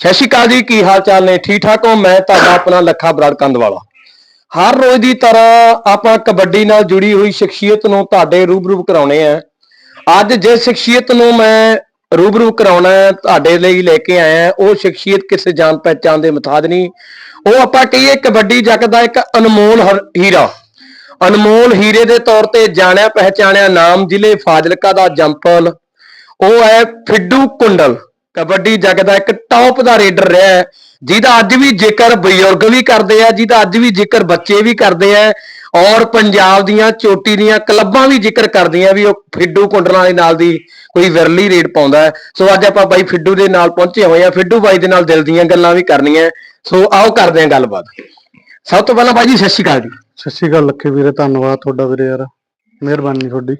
ਸਤਿ ਸ਼੍ਰੀ ਅਕਾਲ ਜੀ, ਕੀ ਹਾਲ ਚਾਲ ਨੇ? ਠੀਕ ਠਾਕ ਹੋ? ਮੈਂ ਤੁਹਾਡਾ ਆਪਣਾ ਲੱਖਾ ਬਰਾੜ ਕੰਦ ਵਾਲਾ। ਹਰ ਰੋਜ਼ ਦੀ ਤਰ੍ਹਾਂ ਆਪਾਂ ਕਬੱਡੀ ਨਾਲ ਜੁੜੀ ਹੋਈ ਸ਼ਖਸੀਅਤ ਨੂੰ ਤੁਹਾਡੇ ਰੂਬਰੂ ਕਰਾਉਣੇ ਆ। ਅੱਜ ਜਿਸ ਸ਼ਖਸੀਅਤ ਨੂੰ ਮੈਂ ਰੂਬਰੂ ਕਰਾਉਣਾ ਤੁਹਾਡੇ ਲਈ ਲੈ ਕੇ ਆਇਆ ਉਹ ਸ਼ਖਸੀਅਤ ਕਿਸੇ ਜਾਣ ਪਹਿਚਾਣ ਦੇ ਮੁਤਾਜ ਨਹੀਂ। ਉਹ ਆਪਾਂ ਕਹੀਏ ਕਬੱਡੀ ਜੱਗ ਦਾ ਇੱਕ ਅਨਮੋਲ ਹਰ- ਹੀਰਾ। ਅਨਮੋਲ ਹੀਰੇ ਦੇ ਤੌਰ ਤੇ ਜਾਣਿਆ ਪਹਿਚਾਣਿਆ ਨਾਮ ਜ਼ਿਲ੍ਹੇ ਫਾਜ਼ਿਲਕਾ ਦਾ ਜੰਪਲ। ਉਹ ਹੈ ਫਿੱਡੂ ਕੁੰਡਲ। ਕਬੱਡੀ ਜਗ ਦਾ ਇੱਕ ਟੌਪ ਦਾ ਰੇਡਰ ਰਿਹਾ ਹੈ, ਜਿਹਦਾ ਅੱਜ ਵੀ ਜ਼ਿਕਰ ਬਜ਼ੁਰਗ ਵੀ ਕਰਦੇ ਆ, ਜਿਹਦਾ ਅੱਜ ਵੀ ਜ਼ਿਕਰ ਬੱਚੇ ਵੀ ਕਰਦੇ ਆ ਔਰ ਪੰਜਾਬ ਦੀਆਂ ਚੋਟੀ ਦੀਆਂ ਕਲੱਬਾਂ ਵੀ ਜ਼ਿਕਰ ਕਰਦੀਆਂ ਵੀ ਉਹ ਫਿੱਡੂ ਕੁੰਡਲਾਂ ਦੇ ਨਾਲ ਦੀ ਕੋਈ ਵਿਰਲੀ ਰੇਡ ਪਾਉਂਦਾ ਹੈ। ਸੋ ਅੱਜ ਆਪਾਂ ਬਾਈ ਫਿੱਡੂ ਦੇ ਨਾਲ ਪਹੁੰਚੇ ਹੋਏ ਆ ਫਿੱਡੂ ਬਾਈ ਦੇ ਨਾਲ ਦਿਲ ਦੀਆਂ ਗੱਲਾਂ ਵੀ ਕਰਨੀਆਂ ਸੋ ਆਓ ਕਰਦੇ ਹਾਂ ਗੱਲਬਾਤ। ਸਭ ਤੋਂ ਪਹਿਲਾਂ ਬਾਈ ਜੀ, ਸਤਿ ਸ਼੍ਰੀ ਅਕਾਲ ਜੀ। ਸਤਿ ਸ਼੍ਰੀ ਅਕਾਲ, ਲੱਖੇ ਵੀਰੇ, ਧੰਨਵਾਦ ਤੁਹਾਡਾ ਵੀਰੇ ਯਾਰ। ਮਿਹਰਬਾਨੀ ਤੁਹਾਡੀ।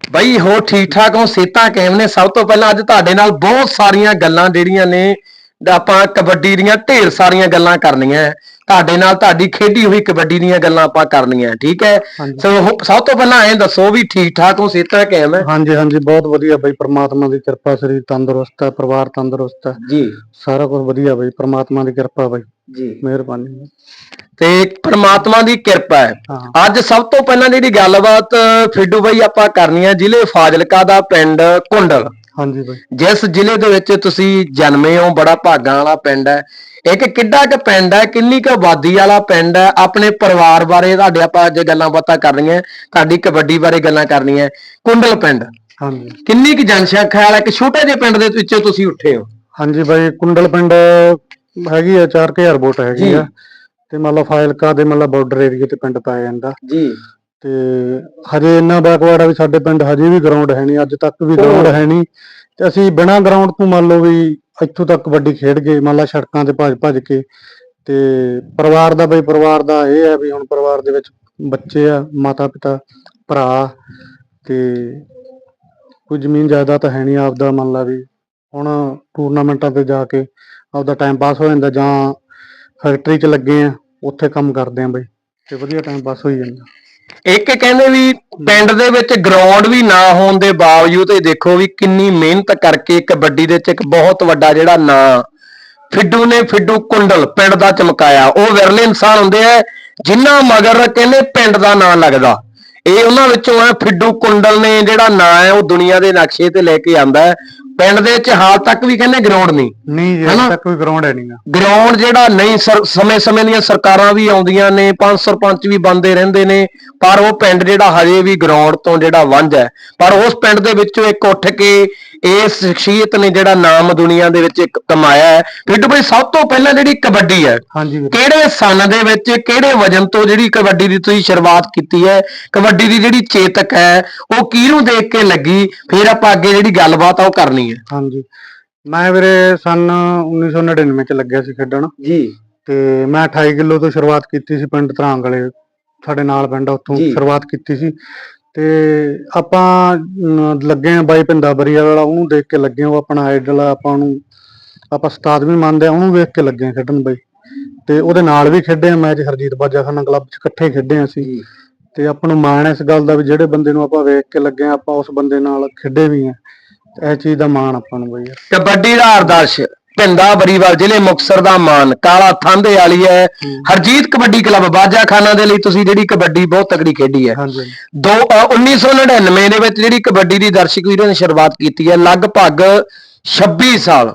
ਬਈ ਹੋ ਠੀਕ ਠਾਕ ਹੋ? ਸੇਤਾ ਕਿਵੇਂ ਨੇ? ਸਭ ਤੋਂ ਪਹਿਲਾਂ ਅੱਜ ਤੁਹਾਡੇ ਨਾਲ ਬਹੁਤ ਸਾਰੀਆਂ ਗੱਲਾਂ ਜਿਹੜੀਆਂ ਨੇ ਆਪਾਂ ਕਬੱਡੀ ਦੀਆਂ ਢੇਰ ਸਾਰੀਆਂ ਗੱਲਾਂ ਕਰਨੀਆਂ। ਤੁਹਾਡੇ ਨਾਲ ਤੁਹਾਡੀ ਖੇਡੀ ਹੋਈ ਕਬੱਡੀ ਦੀਆਂ ਗੱਲਾਂ ਆਪਾਂ ਕਰਨੀਆਂ ਠੀਕ ਹੈ। ਸੋ ਸਭ ਤੋਂ ਪਹਿਲਾਂ ਐਂ ਦੱਸੋ ਵੀ ਠੀਕ ਠਾਕ ਹੋ? ਸੇਤਾ ਕਿਵੇਂ? ਹੈ ਹਾਂਜੀ ਹਾਂਜੀ ਬਹੁਤ ਵਧੀਆ ਬਈ ਪ੍ਰਮਾਤਮਾ ਦੀ ਕਿਰਪਾ ਸਰੀਰ ਤੰਦਰੁਸਤ ਹੈ ਪਰਿਵਾਰ ਤੰਦਰੁਸਤ ਹੈ। ਜੀ। ਸਾਰਾ ਕੁਝ ਵਧੀਆ ਬਈ ਪ੍ਰਮਾਤਮਾ ਦੀ ਕਿਰਪਾ ਬਈ। ਜੀ। ਮਿਹਰਬਾਨੀ। ਤੇ ਪ੍ਰਮਾਤਮਾ ਦੀ ਕਿਰਪਾ ਹੈ। ਅੱਜ ਸਭ ਤੋਂ ਪਹਿਲਾਂ ਜਿਹੜੀ ਗੱਲਬਾਤ ਫਿੱਡੂ ਬਈ ਆਪਾਂ ਕਰਨੀ ਹੈ ਜ਼ਿਲ੍ਹੇ ਫਾਜ਼ਿਲਕਾ ਦਾ ਪਿੰਡ ਕੁੰਡਲ। ਹਾਂਜੀ ਬਈ। ਜਿਸ ਜ਼ਿਲ੍ਹੇ ਦੇ ਵਿੱਚ ਤੁਸੀਂ ਜਨਮੇ ਹੋ ਬੜਾ ਭਾਗਾਂ ਵਾਲਾ ਪਿੰਡ ਹੈ। ਇੱਕ ਕਿੱਡਾ ਕੁ ਪਿੰਡ ਹੈ ਕਿੰਨੀ ਕੁ ਆਬਾਦੀ ਵਾਲਾ ਪਿੰਡ ਹੈ। ਆਪਣੇ ਪਰਿਵਾਰ ਬਾਰੇ ਤੁਹਾਡੇ ਆਪਾਂ ਅੱਜ ਗੱਲਾਂ ਬਾਤਾਂ ਕਰਨੀਆਂ ਤੁਹਾਡੀ ਕਬੱਡੀ ਬਾਰੇ ਗੱਲਾਂ ਕਰਨੀਆਂ ਕੁੰਡਲ ਪਿੰਡ। ਹਾਂਜੀ। ਕਿੰਨੀ ਕੁ ਜਨਸੰਖਿਆ ਵਾਲਾ ਇੱਕ ਛੋਟੇ ਜਿਹੇ ਪਿੰਡ ਦੇ ਵਿੱਚੋਂ ਤੁਸੀਂ ਉੱਠੇ ਹੋ। ਹਾਂਜੀ ਬਈ ਕੁੰਡਲ ਪਿੰਡ ਹੈਗੀ ਆ 4000 ਵੋਟ ਹੈਗੀ। ਆ ਤੇ ਮਤਲਬ ਫਾਇਲਕਾ ਦੇ ਮਤਲਬ ਬਾਰਡਰ ਏਰੀਆ ਤੇ ਪਿੰਡ ਪਾਇਆ ਜਾਂਦਾ। ਜੀ। ਤੇ ਹਜੇ ਇੰਨਾ ਬੈਕਵਰਡ ਆ ਵੀ ਸਾਡੇ ਪਿੰਡ ਹਜੇ ਵੀ ਗਰਾਊਂਡ ਹੈ ਨਹੀਂ ਅੱਜ ਤੱਕ ਵੀ ਗਰਾਊਂਡ ਹੈ ਨਹੀਂ। ਤੇ ਅਸੀਂ ਬਿਨਾਂ ਗਰਾਊਂਡ ਤੋਂ ਮੰਨ ਲਓ ਵੀ ਇੱਥੋਂ ਤੱਕ ਕਬੱਡੀ ਖੇਡ ਗਏ ਮੰਨ ਲਾ ਸੜਕਾਂ ਤੇ ਭੱਜ ਭੱਜ ਕੇ। ਤੇ ਪਰਿਵਾਰ ਦਾ ਬਈ ਪਰਿਵਾਰ ਦਾ ਇਹ ਹੈ ਵੀ ਹੁਣ ਪਰਿਵਾਰ ਦੇ ਵਿੱਚ ਬੱਚੇ ਆ ਮਾਤਾ ਪਿਤਾ ਭਰਾ ਤੇ ਕੋਈ ਜ਼ਮੀਨ ਜਾਇਦਾਦ ਤਾਂ ਹੈ ਨਹੀਂ ਆਪਦਾ ਮੰਨ ਲਾ ਵੀ। ਹੁਣ ਟੂਰਨਾਮੈਂਟਾਂ ਤੇ ਜਾ ਕੇ ਆਪਦਾ ਟਾਈਮ ਪਾਸ ਹੋ ਜਾਂਦਾ ਜਾਂ ਫੈਕਟਰੀ 'ਚ ਲੱਗੇ ਆ, ਉੱਥੇ ਕੰਮ ਕਰਦੇ ਆ ਬਈ, ਤੇ ਵਧੀਆ ਟਾਈਮ ਪਾਸ ਹੋਈ ਜਾਂਦਾ। ਇੱਕ ਕਹਿੰਦੇ ਵੀ ਪਿੰਡ ਦੇ ਵਿੱਚ ਗਰਾਊਂਡ ਵੀ ਨਾ ਹੋਣ ਦੇ ਬਾਵਜੂਦ ਇਹ ਦੇਖੋ ਵੀ ਕਿੰਨੀ ਮਿਹਨਤ ਕਰਕੇ ਕਬੱਡੀ ਦੇ ਵਿੱਚ ਇੱਕ ਬਹੁਤ ਵੱਡਾ ਜਿਹੜਾ ਨਾਂ, ਫਿੱਡੂ ਨੇ ਫਿੱਡੂ ਕੁੰਡਲ ਪਿੰਡ ਦਾ ਚਮਕਾਇਆ। ਉਹ ਵਿਰਲੇ ਇਨਸਾਨ ਹੁੰਦੇ ਆ ਜਿਨ੍ਹਾਂ ਮਗਰ ਕਹਿੰਦੇ ਪਿੰਡ ਦਾ ਨਾਂ ਲੱਗਦਾ। ਇਹ ਉਹਨਾਂ ਵਿੱਚੋਂ ਹੈ ਫਿੱਡੂ ਕੁੰਡਲ ਨੇ ਜਿਹੜਾ ਨਾਂ ਹੈ, ਉਹ ਦੁਨੀਆ ਦੇ ਨਕਸ਼ੇ ਤੇ ਲੈ ਕੇ ਆਂਦਾ ਹੈ। ਪਿੰਡ ਦੇ ਵਿੱਚ ਹਾਲ ਤੱਕ ਵੀ ਕਹਿੰਦੇ ਗਰਾਊਂਡ ਨਹੀਂ। ਨਹੀਂ ਜੀ ਹਨਾ? ਅਜੇ ਤੱਕ ਕੋਈ ਗਰਾਊਂਡ ਹੈ ਨਹੀਂਗਾ। ਗਰਾਊਂਡ ਜਿਹੜਾ ਨਹੀਂ ਸਮੇਂ-ਸਮੇਂ ਦੀਆਂ ਸਰਕਾਰਾਂ ਵੀ ਆਉਂਦੀਆਂ ਨੇ ਪੰਜ ਸਰਪੰਚ ਵੀ ਬੰਦੇ ਰਹਿੰਦੇ ਨੇ ਪਰ ਉਹ ਪਿੰਡ ਜਿਹੜਾ ਹਜੇ ਵੀ ਗਰਾਊਂਡ ਤੋਂ ਜਿਹੜਾ ਵਾਂਝ ਹੈ। ਪਰ ਉਸ ਪਿੰਡ ਦੇ ਵਿੱਚੋਂ ਇੱਕ ਉੱਠ ਕੇ ਇਸ ਸ਼ਖਸੀਅਤ ਨੇ ਜਿਹੜਾ ਨਾਮ ਦੁਨੀਆ ਦੇ ਵਿੱਚ ਇੱਕ ਕਮਾਇਆ ਹੈ। ਫਿਰ ਬਈ ਸਭ ਤੋਂ ਪਹਿਲਾਂ ਜਿਹੜੀ ਕਬੱਡੀ ਹੈ ਕਿਹੜੇ ਸਨ ਦੇ ਵਿੱਚ ਕਿਹੜੇ ਵਜਨ ਤੋਂ ਜਿਹੜੀ ਕਬੱਡੀ ਦੀ ਤੁਸੀਂ ਸ਼ੁਰੂਆਤ ਕੀਤੀ ਹੈ ਕਬੱਡੀ ਦੀ ਜਿਹੜੀ ਚੇਤਕ ਹੈ ਉਹ ਕਿਹਨੂੰ ਦੇਖ ਕੇ ਲੱਗੀ? ਫਿਰ ਆਪਾਂ ਅੱਗੇ ਜਿਹੜੀ ਗੱਲਬਾਤ ਆ ਉਹ ਕਰਨੀ ਹੈ। ਹਾਂਜੀ। ਮੈਂ ਵੀਰੇ ਸਨ 1999 ਚ ਲੱਗਿਆ ਸੀ ਖੇਡਣ। ਜੀ। ਤੇ ਮੈਂ 28 ਕਿਲੋ ਤੋਂ ਸ਼ੁਰੂਆਤ ਕੀਤੀ ਸੀ ਪਿੰਡ ਧਰਾਂਗ ਵਾਲੇ ਸਾਡੇ ਨਾਲ ਪਿੰਡ ਉੱਥੋਂ। ਸ਼ੁਰੂਆਤ ਕੀਤੀ ਸੀ। ਤੇ ਆਪਾਂ ਲੱਗੇ ਆ ਬਾਈ ਪਿੰਦਾ ਬਰੀਆ ਵਾਲਾ ਉਹਨੂੰ ਦੇਖ ਕੇ ਲੱਗੇ ਉਹ ਆਪਣਾ ਆਈਡਲ ਆ ਆਪਾਂ ਨੂੰ ਆਪਾਂ ਉਸਤਾਦ ਵੀ ਮੰਨਦੇ ਆ ਉਹਨੂੰ ਵੇਖ ਕੇ ਲੱਗੇ ਆ ਖੇਡਣ ਬਾਈ। ਤੇ ਉਹਦੇ ਨਾਲ ਵੀ ਖੇਡੇ ਆ ਮੈਚ ਹਰਜੀਤ ਬਾਜਾਖਾਨਾ ਕਲੱਬ ਚ ਇਕੱਠੇ ਖੇਡੇ ਆ ਅਸੀਂ। ਤੇ ਆਪਾਂ ਨੂੰ ਮਾਣ ਹੈ ਇਸ ਗੱਲ ਦਾ ਵੀ ਜਿਹੜੇ ਬੰਦੇ ਨੂੰ ਆਪਾਂ ਵੇਖ ਕੇ ਲੱਗੇ ਆ ਆਪਾਂ ਉਸ ਬੰਦੇ ਨਾਲ ਖੇਡੇ ਵੀ ਆ। ਇਹ ਚੀਜ਼ ਦਾ ਮਾਣ ਆਪਾਂ ਨੂੰ ਬਈ ਕਬੱਡੀ ਦਾ ਆਦਰਸ਼। ਪਿੰਦਾ ਬਰੀਵਾਲ ਜ਼ਿਲ੍ਹੇ ਮੁਕਤਸਰ ਦਾ ਮਾਨ ਕਾਲਾ ਥਾਂਦੇ ਵਾਲੀ ਹੈ। ਹਰਜੀਤ ਕਬੱਡੀ ਕਲੱਬ ਬਾਜਾਖਾਨਾ ਦੇ ਲਈ ਤੁਸੀਂ ਜਿਹੜੀ ਕਬੱਡੀ ਬਹੁਤ ਤਕੜੀ ਖੇਡੀ ਹੈ। ਦੋ ਅ, 1999 ਦੇ ਵਿੱਚ ਜਿਹੜੀ ਕਬੱਡੀ ਦੀ ਦਰਸ਼ਕ ਵੀਰਾਂ ਨੇ ਸ਼ੁਰੂਆਤ ਕੀਤੀ ਹੈ ਲਗਭਗ 26 ਸਾਲ।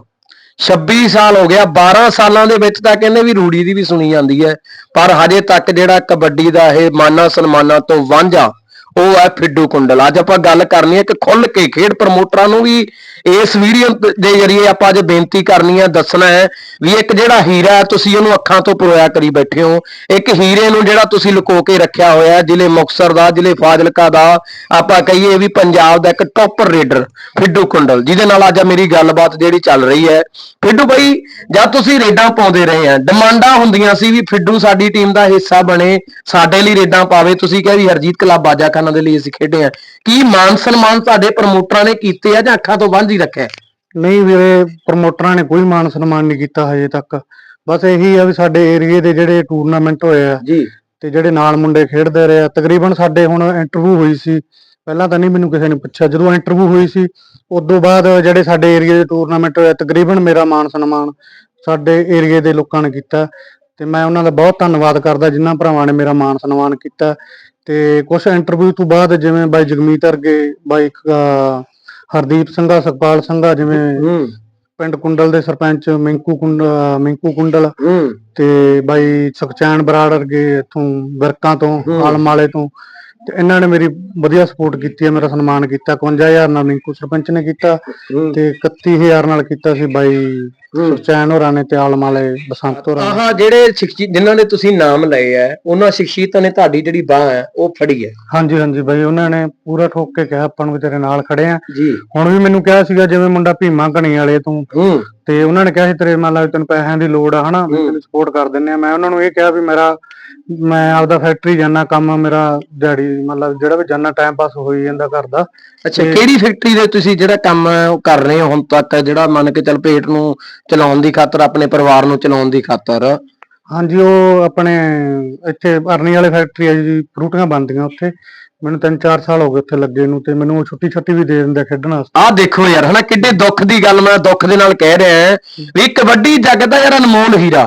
26 ਸਾਲ ਹੋ ਗਿਆ 12 ਸਾਲਾਂ ਦੇ ਵਿੱਚ ਤਾਂ ਕਹਿੰਦੇ ਵੀ ਰੂੜੀ ਦੀ ਵੀ ਸੁਣੀ ਜਾਂਦੀ ਹੈ। ਪਰ ਹਜੇ ਤੱਕ ਜਿਹੜਾ ਕਬੱਡੀ ਦਾ ਇਹ ਮਾਨਾ ਸਨਮਾਨਾਂ ਤੋਂ ਵਾਂਝਾ ਉਹ ਹੈ ਫਿੱਡੂ ਕੁੰਡਲ। ਅੱਜ ਆਪਾਂ ਗੱਲ ਕਰਨੀ ਹੈ ਕਿ ਖੁੱਲ ਕੇ ਖੇਡ ਪ੍ਰਮੋਟਰਾਂ ਨੂੰ ਵੀ ਇਸ ਵੀਡੀਓ ਦੇ ਜ਼ਰੀਏ ਆਪਾਂ ਅੱਜ ਬੇਨਤੀ ਕਰਨੀ ਹੈ, ਦੱਸਣਾ ਹੈ ਵੀ ਇੱਕ ਜਿਹੜਾ ਹੀਰਾ ਹੈ, ਤੁਸੀਂ ਉਹਨੂੰ ਅੱਖਾਂ ਤੋਂ ਪਰੋਇਆ ਕਰੀ ਬੈਠੇ ਹੋ। ਇੱਕ ਹੀਰੇ ਨੂੰ ਜਿਹੜਾ ਤੁਸੀਂ ਲੁਕੋ ਕੇ ਰੱਖਿਆ ਹੋਇਆ ਹੈ, ਜ਼ਿਲ੍ਹੇ ਮੁਕਤਸਰ ਦਾ, ਜ਼ਿਲ੍ਹੇ ਫਾਜ਼ਿਲਕਾ ਦਾ, ਆਪਾਂ ਕਹੀਏ ਵੀ ਪੰਜਾਬ ਦਾ ਇੱਕ ਟੌਪਰ ਰੇਡਰ ਫਿੱਡੂ ਕੁੰਡਲ। ਜਿਹਦੇ ਨਾਲ ਅੱਜ ਮੇਰੀ ਗੱਲਬਾਤ ਜਿਹੜੀ ਚੱਲ ਰਹੀ ਹੈ। ਫਿੱਡੂ ਬਾਈ, ਜਦ ਤੁਸੀਂ ਰੇਡਾਂ ਪਾਉਂਦੇ ਰਹੇ ਆ ਡਿਮਾਂਡਾਂ ਹੁੰਦੀਆਂ ਸੀ ਵੀ ਫਿੱਡੂ ਸਾਡੀ ਟੀਮ ਦਾ ਹਿੱਸਾ ਬਣੇ, ਸਾਡੇ ਲਈ ਰੇਡਾਂ ਪਾਵੇ, ਤੁਸੀਂ ਕਿਹਾ ਵੀ ਹਰਜੀਤ ਕਲੱਬ ਬਾਜਾਖਾਨਾ ਦੇ ਲਈ ਅਸੀਂ ਖੇਡੇ ਆ। ਕੀ ਮਾਨ ਸਨਮਾਨ ਤੁਹਾਡੇ ਪ੍ਰਮੋਟਰਾਂ ਨੇ ਕੀਤੇ ਆ ਜਾਂ ਅੱਖਾਂ ਤੋਂ ਬੰਦ ਹੀ ਰੱਖਿਆ? ਨਹੀਂ ਵੀਰੇ ਪ੍ਰਮੋਟਰਾਂ ਨੇ ਕੋਈ ਮਾਨ ਸਨਮਾਨ ਨਹੀਂ ਕੀਤਾ ਹਜੇ ਤੱਕ। ਬਸ ਇਹੀ ਆ ਵੀ ਸਾਡੇ ਏਰੀਏ ਦੇ ਜਿਹੜੇ ਟੂਰਨਾਮੈਂਟ ਹੋਏ ਆ ਜੀ। ਤੇ ਜਿਹੜੇ ਨਾਲ ਮੁੰਡੇ ਖੇਡਦੇ ਰਹੇ ਆ। ਤਕਰੀਬਨ ਸਾਡੇ ਹੁਣ ਇੰਟਰਵਿਊ ਹੋਈ ਸੀ। ਪਹਿਲਾਂ ਤਾਂ ਨਹੀਂ ਮੈਨੂੰ ਕਿਸੇ ਨੇ ਪੁੱਛਿਆ। ਜਦੋਂ ਇੰਟਰਵਿਊ ਹੋਈ ਸੀ ਉਦੋਂ ਬਾਅਦ ਜਿਹੜੇ ਸਾਡੇ ਏਰੀਏ ਦੇ ਟੂਰਨਾਮੈਂਟ ਹੋਏ ਆ, ਤਕਰੀਬਨ ਮੇਰਾ ਮਾਨ ਸਨਮਾਨ ਸਾਡੇ ਏਰੀਏ ਦੇ ਲੋਕਾਂ ਨੇ ਕੀਤਾ। ਤੇ ਮੈਂ ਉਹਨਾਂ ਦਾ ਬਹੁਤ ਧੰਨਵਾਦ ਕਰਦਾ ਜਿਨ੍ਹਾਂ ਭਰਾਵਾਂ ਨੇ ਮੇਰਾ ਮਾਣ ਸਨਮਾਨ ਕੀਤਾ। ਤੇ ਕੁਝ ਇੰਟਰਵਿਊ ਤੋਂ ਬਾਅਦ ਜਿਵੇਂ ਬਾਈ ਜਗਮੀਤ ਅਰਗੇ ਬਾਈ ਹਰਦੀਪ ਸਿੰਘਾ ਸੁਖਪਾਲ ਸਿੰਘਾ ਜਿਵੇਂ ਪਿੰਡ ਕੁੰਡਲ ਦੇ ਸਰਪੰਚ ਮਿੰਕੂ ਮਿੰਕੂ ਕੁੰਡਲ ਤੇ ਬਾਈ ਸੁਖਚੈਨ ਬਰਾੜ ਵਰਗੇ ਇੱਥੋਂ ਵਿਰਕਾਂ ਤੋਂ ਹੂੰ। ਆਲਮ ਵਾਲੇ ਤੋਂ। ਤੇ ਇਹਨਾਂ ਨੇ ਮੇਰੀ ਵਧੀਆ ਸਪੋਰਟ ਕੀਤੀ ਹੈ ਮੇਰਾ ਸਨਮਾਨ ਕੀਤਾ। 51000 ਨਾਲ ਮਿੰਕੂ ਸਰਪੰਚ ਨੇ ਕੀਤਾ ਤੇ 31000 ਨਾਲ ਕੀਤਾ ਸੀ ਬਾਈ ਸੁਖਚੈਨ ਹੋਰਾਂ ਨੇ ਤੇ ਆਲਮ ਵਾਲੇ ਬਸੰਤ ਹੋਰਾਂ ਨੇ। ਆਹ ਜਿਹੜੇ ਸ਼ਖਸੀ ਜਿਨ੍ਹਾਂ ਦੇ ਤੁਸੀਂ ਨਾਮ ਲਏ ਆ ਉਹਨਾਂ ਸ਼ਖਸੀਅਤਾਂ ਨੇ ਤੁਹਾਡੀ ਜਿਹੜੀ ਬਾਹ ਹੈ ਉਹ ਫੜੀ ਹੈ ਹਾਂਜੀ ਹਾਂਜੀ ਬਾਈ ਉਹਨਾਂ ਨੇ ਪੂਰਾ ਠੋਕ ਕੇ ਕਿਹਾ ਆਪਾਂ ਨੂੰ ਵੀ ਤੇਰੇ ਨਾਲ ਖੜੇ ਆ। ਜੀ। ਹੁਣ ਵੀ ਮੈਨੂੰ ਕਿਹਾ ਸੀਗਾ ਜਿਵੇਂ ਮੁੰਡਾ ਭੀਮਾ ਘਣੀ ਵਾਲੇ ਤੋਂ। ਹੂੰ। ਤੇ ਉਹਨਾਂ ਨੇ ਕਿਹਾ ਸੀ ਤੇਰੇ ਮੰਨ ਲਾ ਵੀ ਤੈਨੂੰ ਪੈਸਿਆਂ ਦੀ ਲੋੜ ਆ ਹਨਾ? ਵੀ। ਤੈਨੂੰ ਸਪੋਰਟ ਕਰ ਦਿੰਨੇ ਆ। ਮੈਂ ਉਹਨਾਂ ਨੂੰ ਇਹ ਕਿਹਾ ਵੀ ਮੇਰਾ ਮੈਂ ਆਪਦਾ ਫੈਕਟਰੀ ਜਾਣਾ ਕੰਮ ਮੇਰਾ ਦਿਹਾੜੀ ਮਤਲਬ ਜਿਹੜਾ ਵੀ ਜਾਣਾ ਟਾਈਮ ਪਾਸ ਹੋਈ ਜਾਂਦਾ ਘਰ ਦਾ। ਅੱਛਾ ਕਿਹੜੀ ਫੈਕਟਰੀ ਦੇ ਤੁਸੀਂ ਜਿਹੜਾ ਕੰਮ ਹੈ ਉਹ ਕਰ ਰਹੇ ਹੋ ਹੁਣ ਤੱਕ? ਜਿਹੜਾ ਮੰਨ ਕੇ ਚੱਲ ਪੇਟ ਨੂੰ ਚਲਾਉਣ ਦੀ ਖਾਤਰ ਆਪਣੇ ਪਰਿਵਾਰ ਨੂੰ ਚਲਾਉਣ ਦੀ ਖਾਤਰ? ਹਾਂਜੀ ਉਹ ਆਪਣੇ ਇੱਥੇ ਅਰਨੀ ਵਾਲੇ ਫੈਕਟਰੀ ਆ ਜੀ ਫਰੂਟੀਆਂ ਬਣਦੀਆਂ ਉੱਥੇ। ਮੈਨੂੰ 3-4 ਸਾਲ ਹੋ ਗਏ ਉੱਥੇ ਲੱਗੇ ਨੂੰ ਤੇ ਮੈਨੂੰ ਛੁੱਟੀ ਛੱਟੀ ਵੀ ਦੇ ਦਿੰਦੇ ਖੇਡਣ ਵਾਸਤੇ। ਆਹ ਦੇਖੋ ਯਾਰ ਹਨਾ ਕਿੱਡੇ ਦੁੱਖ ਦੀ ਗੱਲ ਮੈਂ ਦੁੱਖ ਦੇ ਨਾਲ ਕਹਿ ਰਿਹਾ। ਹਾਂ। ਵੀ ਕਬੱਡੀ ਜੱਗ ਦਾ ਯਾਰ ਅਨਮੋਲ ਹੀਰਾ।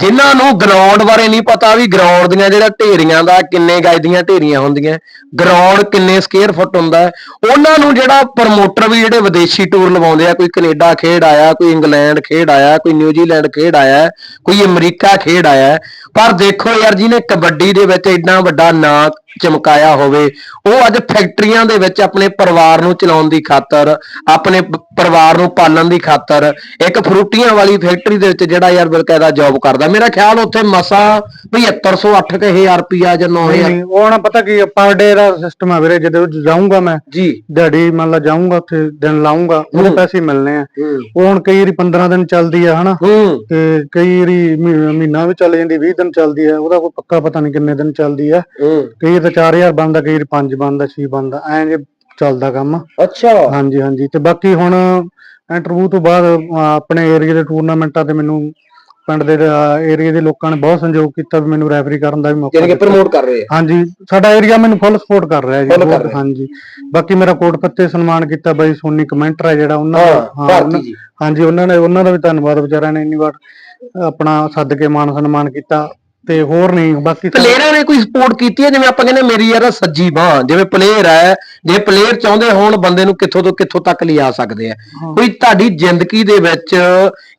ਜਿਨ੍ਹਾਂ ਨੂੰ ਗਰਾਊਂਡ ਬਾਰੇ ਨਹੀਂ ਪਤਾ ਵੀ ਗਰਾਊਂਡ ਦੀਆਂ ਜਿਹੜਾ ਢੇਰੀਆਂ ਦਾ ਕਿੰਨੇ ਗਜ ਦੀਆਂ ਢੇਰੀਆਂ ਹੁੰਦੀਆਂ ਗਰਾਊਂਡ ਕਿੰਨੇ ਸਕੁਅਰ ਫੁੱਟ ਹੁੰਦਾ ਹੈ, ਉਹਨਾਂ ਨੂੰ ਜਿਹੜਾ ਪ੍ਰਮੋਟਰ ਵੀ ਜਿਹੜੇ ਵਿਦੇਸ਼ੀ ਟੂਰ ਲਵਾਉਂਦੇ ਆ ਕੋਈ ਕੈਨੇਡਾ ਖੇਡ ਆਇਆ ਕੋਈ ਇੰਗਲੈਂਡ ਖੇਡ ਆਇਆ ਕੋਈ ਨਿਊਜ਼ੀਲੈਂਡ ਖੇਡ ਆਇਆ ਕੋਈ ਅਮਰੀਕਾ ਖੇਡ ਆਇਆ ਪਰ ਦੇਖੋ ਯਾਰ ਜੀ ਨੇ ਕਬੱਡੀ ਦੇ ਵਿੱਚ ਇੰਨਾ ਵੱਡਾ ਨਾਂ ਚਮਕਾਇਆ ਹੋਵੇ ਉਹ ਅੱਜ ਫੈਕਟਰੀਆਂ ਦੇ ਵਿੱਚ ਆਪਣੇ ਪਰਿਵਾਰ ਨੂੰ ਚਲਾਉਣ ਦੀ ਖਾਤਰ ਆਪਣੇ ਪਰਿਵਾਰ ਨੂੰ ਪਾਲਣ ਦੀ ਖਾਤਰ ਇੱਕ ਫਰੂਟੀਆਂ ਵਾਲੀ ਫੈਕਟਰੀ ਦੇ ਵਿੱਚ ਜਿਹੜਾ ਯਾਰ ਬਲਕਾਇਦਾ ਜੌਬ ਕਰਦਾ। ਮੇਰਾ ਖਿਆਲ ਉੱਥੇ ਮਸਾ 7500 8000 ਰੁਪਿਆ ਜਾਂ ਨਹੀਂ 9000 ਨਹੀਂ ਉਹ ਨਾ ਪਤਾ ਕੀ ਪਰ ਡੇ ਦਾ ਸਿਸਟਮ ਆ ਵੀਰੇ ਜਦੋਂ ਜਾਊਂਗਾ ਮੈਂ ਜੀ। ਦਿਹਾੜੀ ਮੰਨ ਲਾ ਜਾਊਂਗਾ ਉੱਥੇ ਦਿਨ ਲਾਊਂਗਾ ਉਹਦੇ। ਪੈਸੇ ਮਿਲਣੇ ਆ। ਉਹ ਹੁਣ ਕਈ ਵਾਰੀ 15 ਦਿਨ ਚੱਲਦੀ ਆ ਹਨਾ? ਤੇ ਕਈ ਵਾਰੀ ਮਹੀ- ਮਹੀਨਾ ਵੀ ਚੱਲ ਜਾਂਦੀ 20 ਦਿਨ ਚੱਲਦੀ ਆ ਉਹਦਾ ਕੋਈ ਪੱਕਾ ਪਤਾ ਨਹੀਂ ਕਿੰਨੇ ਦਿਨ ਚੱਲਦੀ ਆ। ਕਈ ਤਾਂ 4000 ਬਣਦਾ ਕਈ ਵਾਰ 5 ਬਣਦਾ 6 ਬਣਦਾ ਐਂ ਜੇ ਚੱਲਦਾ ਕੰਮ। ਅੱਛਾ। ਹਾਂਜੀ ਹਾਂਜੀ। ਤੇ ਬਾਕੀ ਹੁਣ ਇੰਟਰਵਿਊ ਤੋਂ ਬਾਅਦ ਅਹ, ਆਪਣੇ ਏਰੀਆ ਦੇ ਟੂਰਨਾਮੈਂਟਾਂ ਤੇ ਮੈਨੂੰ ਪਿੰਡ ਦੇ ਏਰੀਆ ਦੇ ਲੋਕਾਂ ਨੇ ਬਹੁਤ ਸੰਯੋਗ ਕੀਤਾ ਵੀ ਮੈਨੂੰ ਰੈਫਰੀ ਕਰਨ ਦਾ ਵੀ ਮੌਕਾ ਯਾਨੀ ਕਿ ਦਿੱਤਾ। ਪ੍ਰਮੋਟ ਕਰ ਰਹੇ ਆ। ਹਾਂਜੀ ਸਾਡਾ ਏਰੀਆ ਮੈਨੂੰ ਫੁੱਲ ਸਪੋਰਟ ਕਰ ਰਿਹਾ ਜੀ। Full ਕਰ ਬਹੁਤ- ਰਿਹਾ। ਹਾਂਜੀ। ਬਾਕੀ ਮੇਰਾ ਕੋਟ ਪੱਤੇ ਸਨਮਾਨ ਕੀਤਾ ਬਾਈ ਸੋਨੀ ਕਮੈਂਟਰ ਹੈ ਜਿਹੜਾ ਉਹਨਾਂ ਦਾ। ਹਾਂ ਹਾਂ, ਭਾਰਤੀ ਉਹਨਾਂ- ਜੀ। ਹਾਂਜੀ ਉਹਨਾਂ ਨੇ ਉਹਨਾਂ ਦਾ ਵੀ ਧੰਨਵਾਦ ਵਿਚਾਰਿਆਂ ਨੇ ਇੰਨੀ ਵਾਰ ਆਪਣਾ ਸੱਦ ਕੇ ਮਾਨ ਸਨਮਾਨ ਕੀਤਾ। ਤੇ ਹੋਰ ਨਹੀਂ ਬਾਕੀ ਪਲੇਅਰਾਂ ਨੇ ਕੋਈ ਸਪੋਰਟ ਕੀਤੀ ਹੈ? ਜਿਵੇਂ ਆਪਾਂ ਕਹਿੰਦੇ ਮੇਰੀ ਯਾਰ ਸੱਜੀ ਬਾਹ। ਜਿਵੇਂ ਪਲੇਅਰ ਹੈ ਜੇ ਪਲੇਅਰ ਚਾਹੁੰਦੇ ਹੋਣ ਬੰਦੇ ਨੂੰ ਕਿੱਥੋਂ ਤੋਂ ਕਿੱਥੋਂ ਤੱਕ ਲਿਆ ਸਕਦੇ ਆ। ਹਾਂ। ਕੋਈ ਤੁਹਾਡੀ ਜ਼ਿੰਦਗੀ ਦੇ ਵਿੱਚ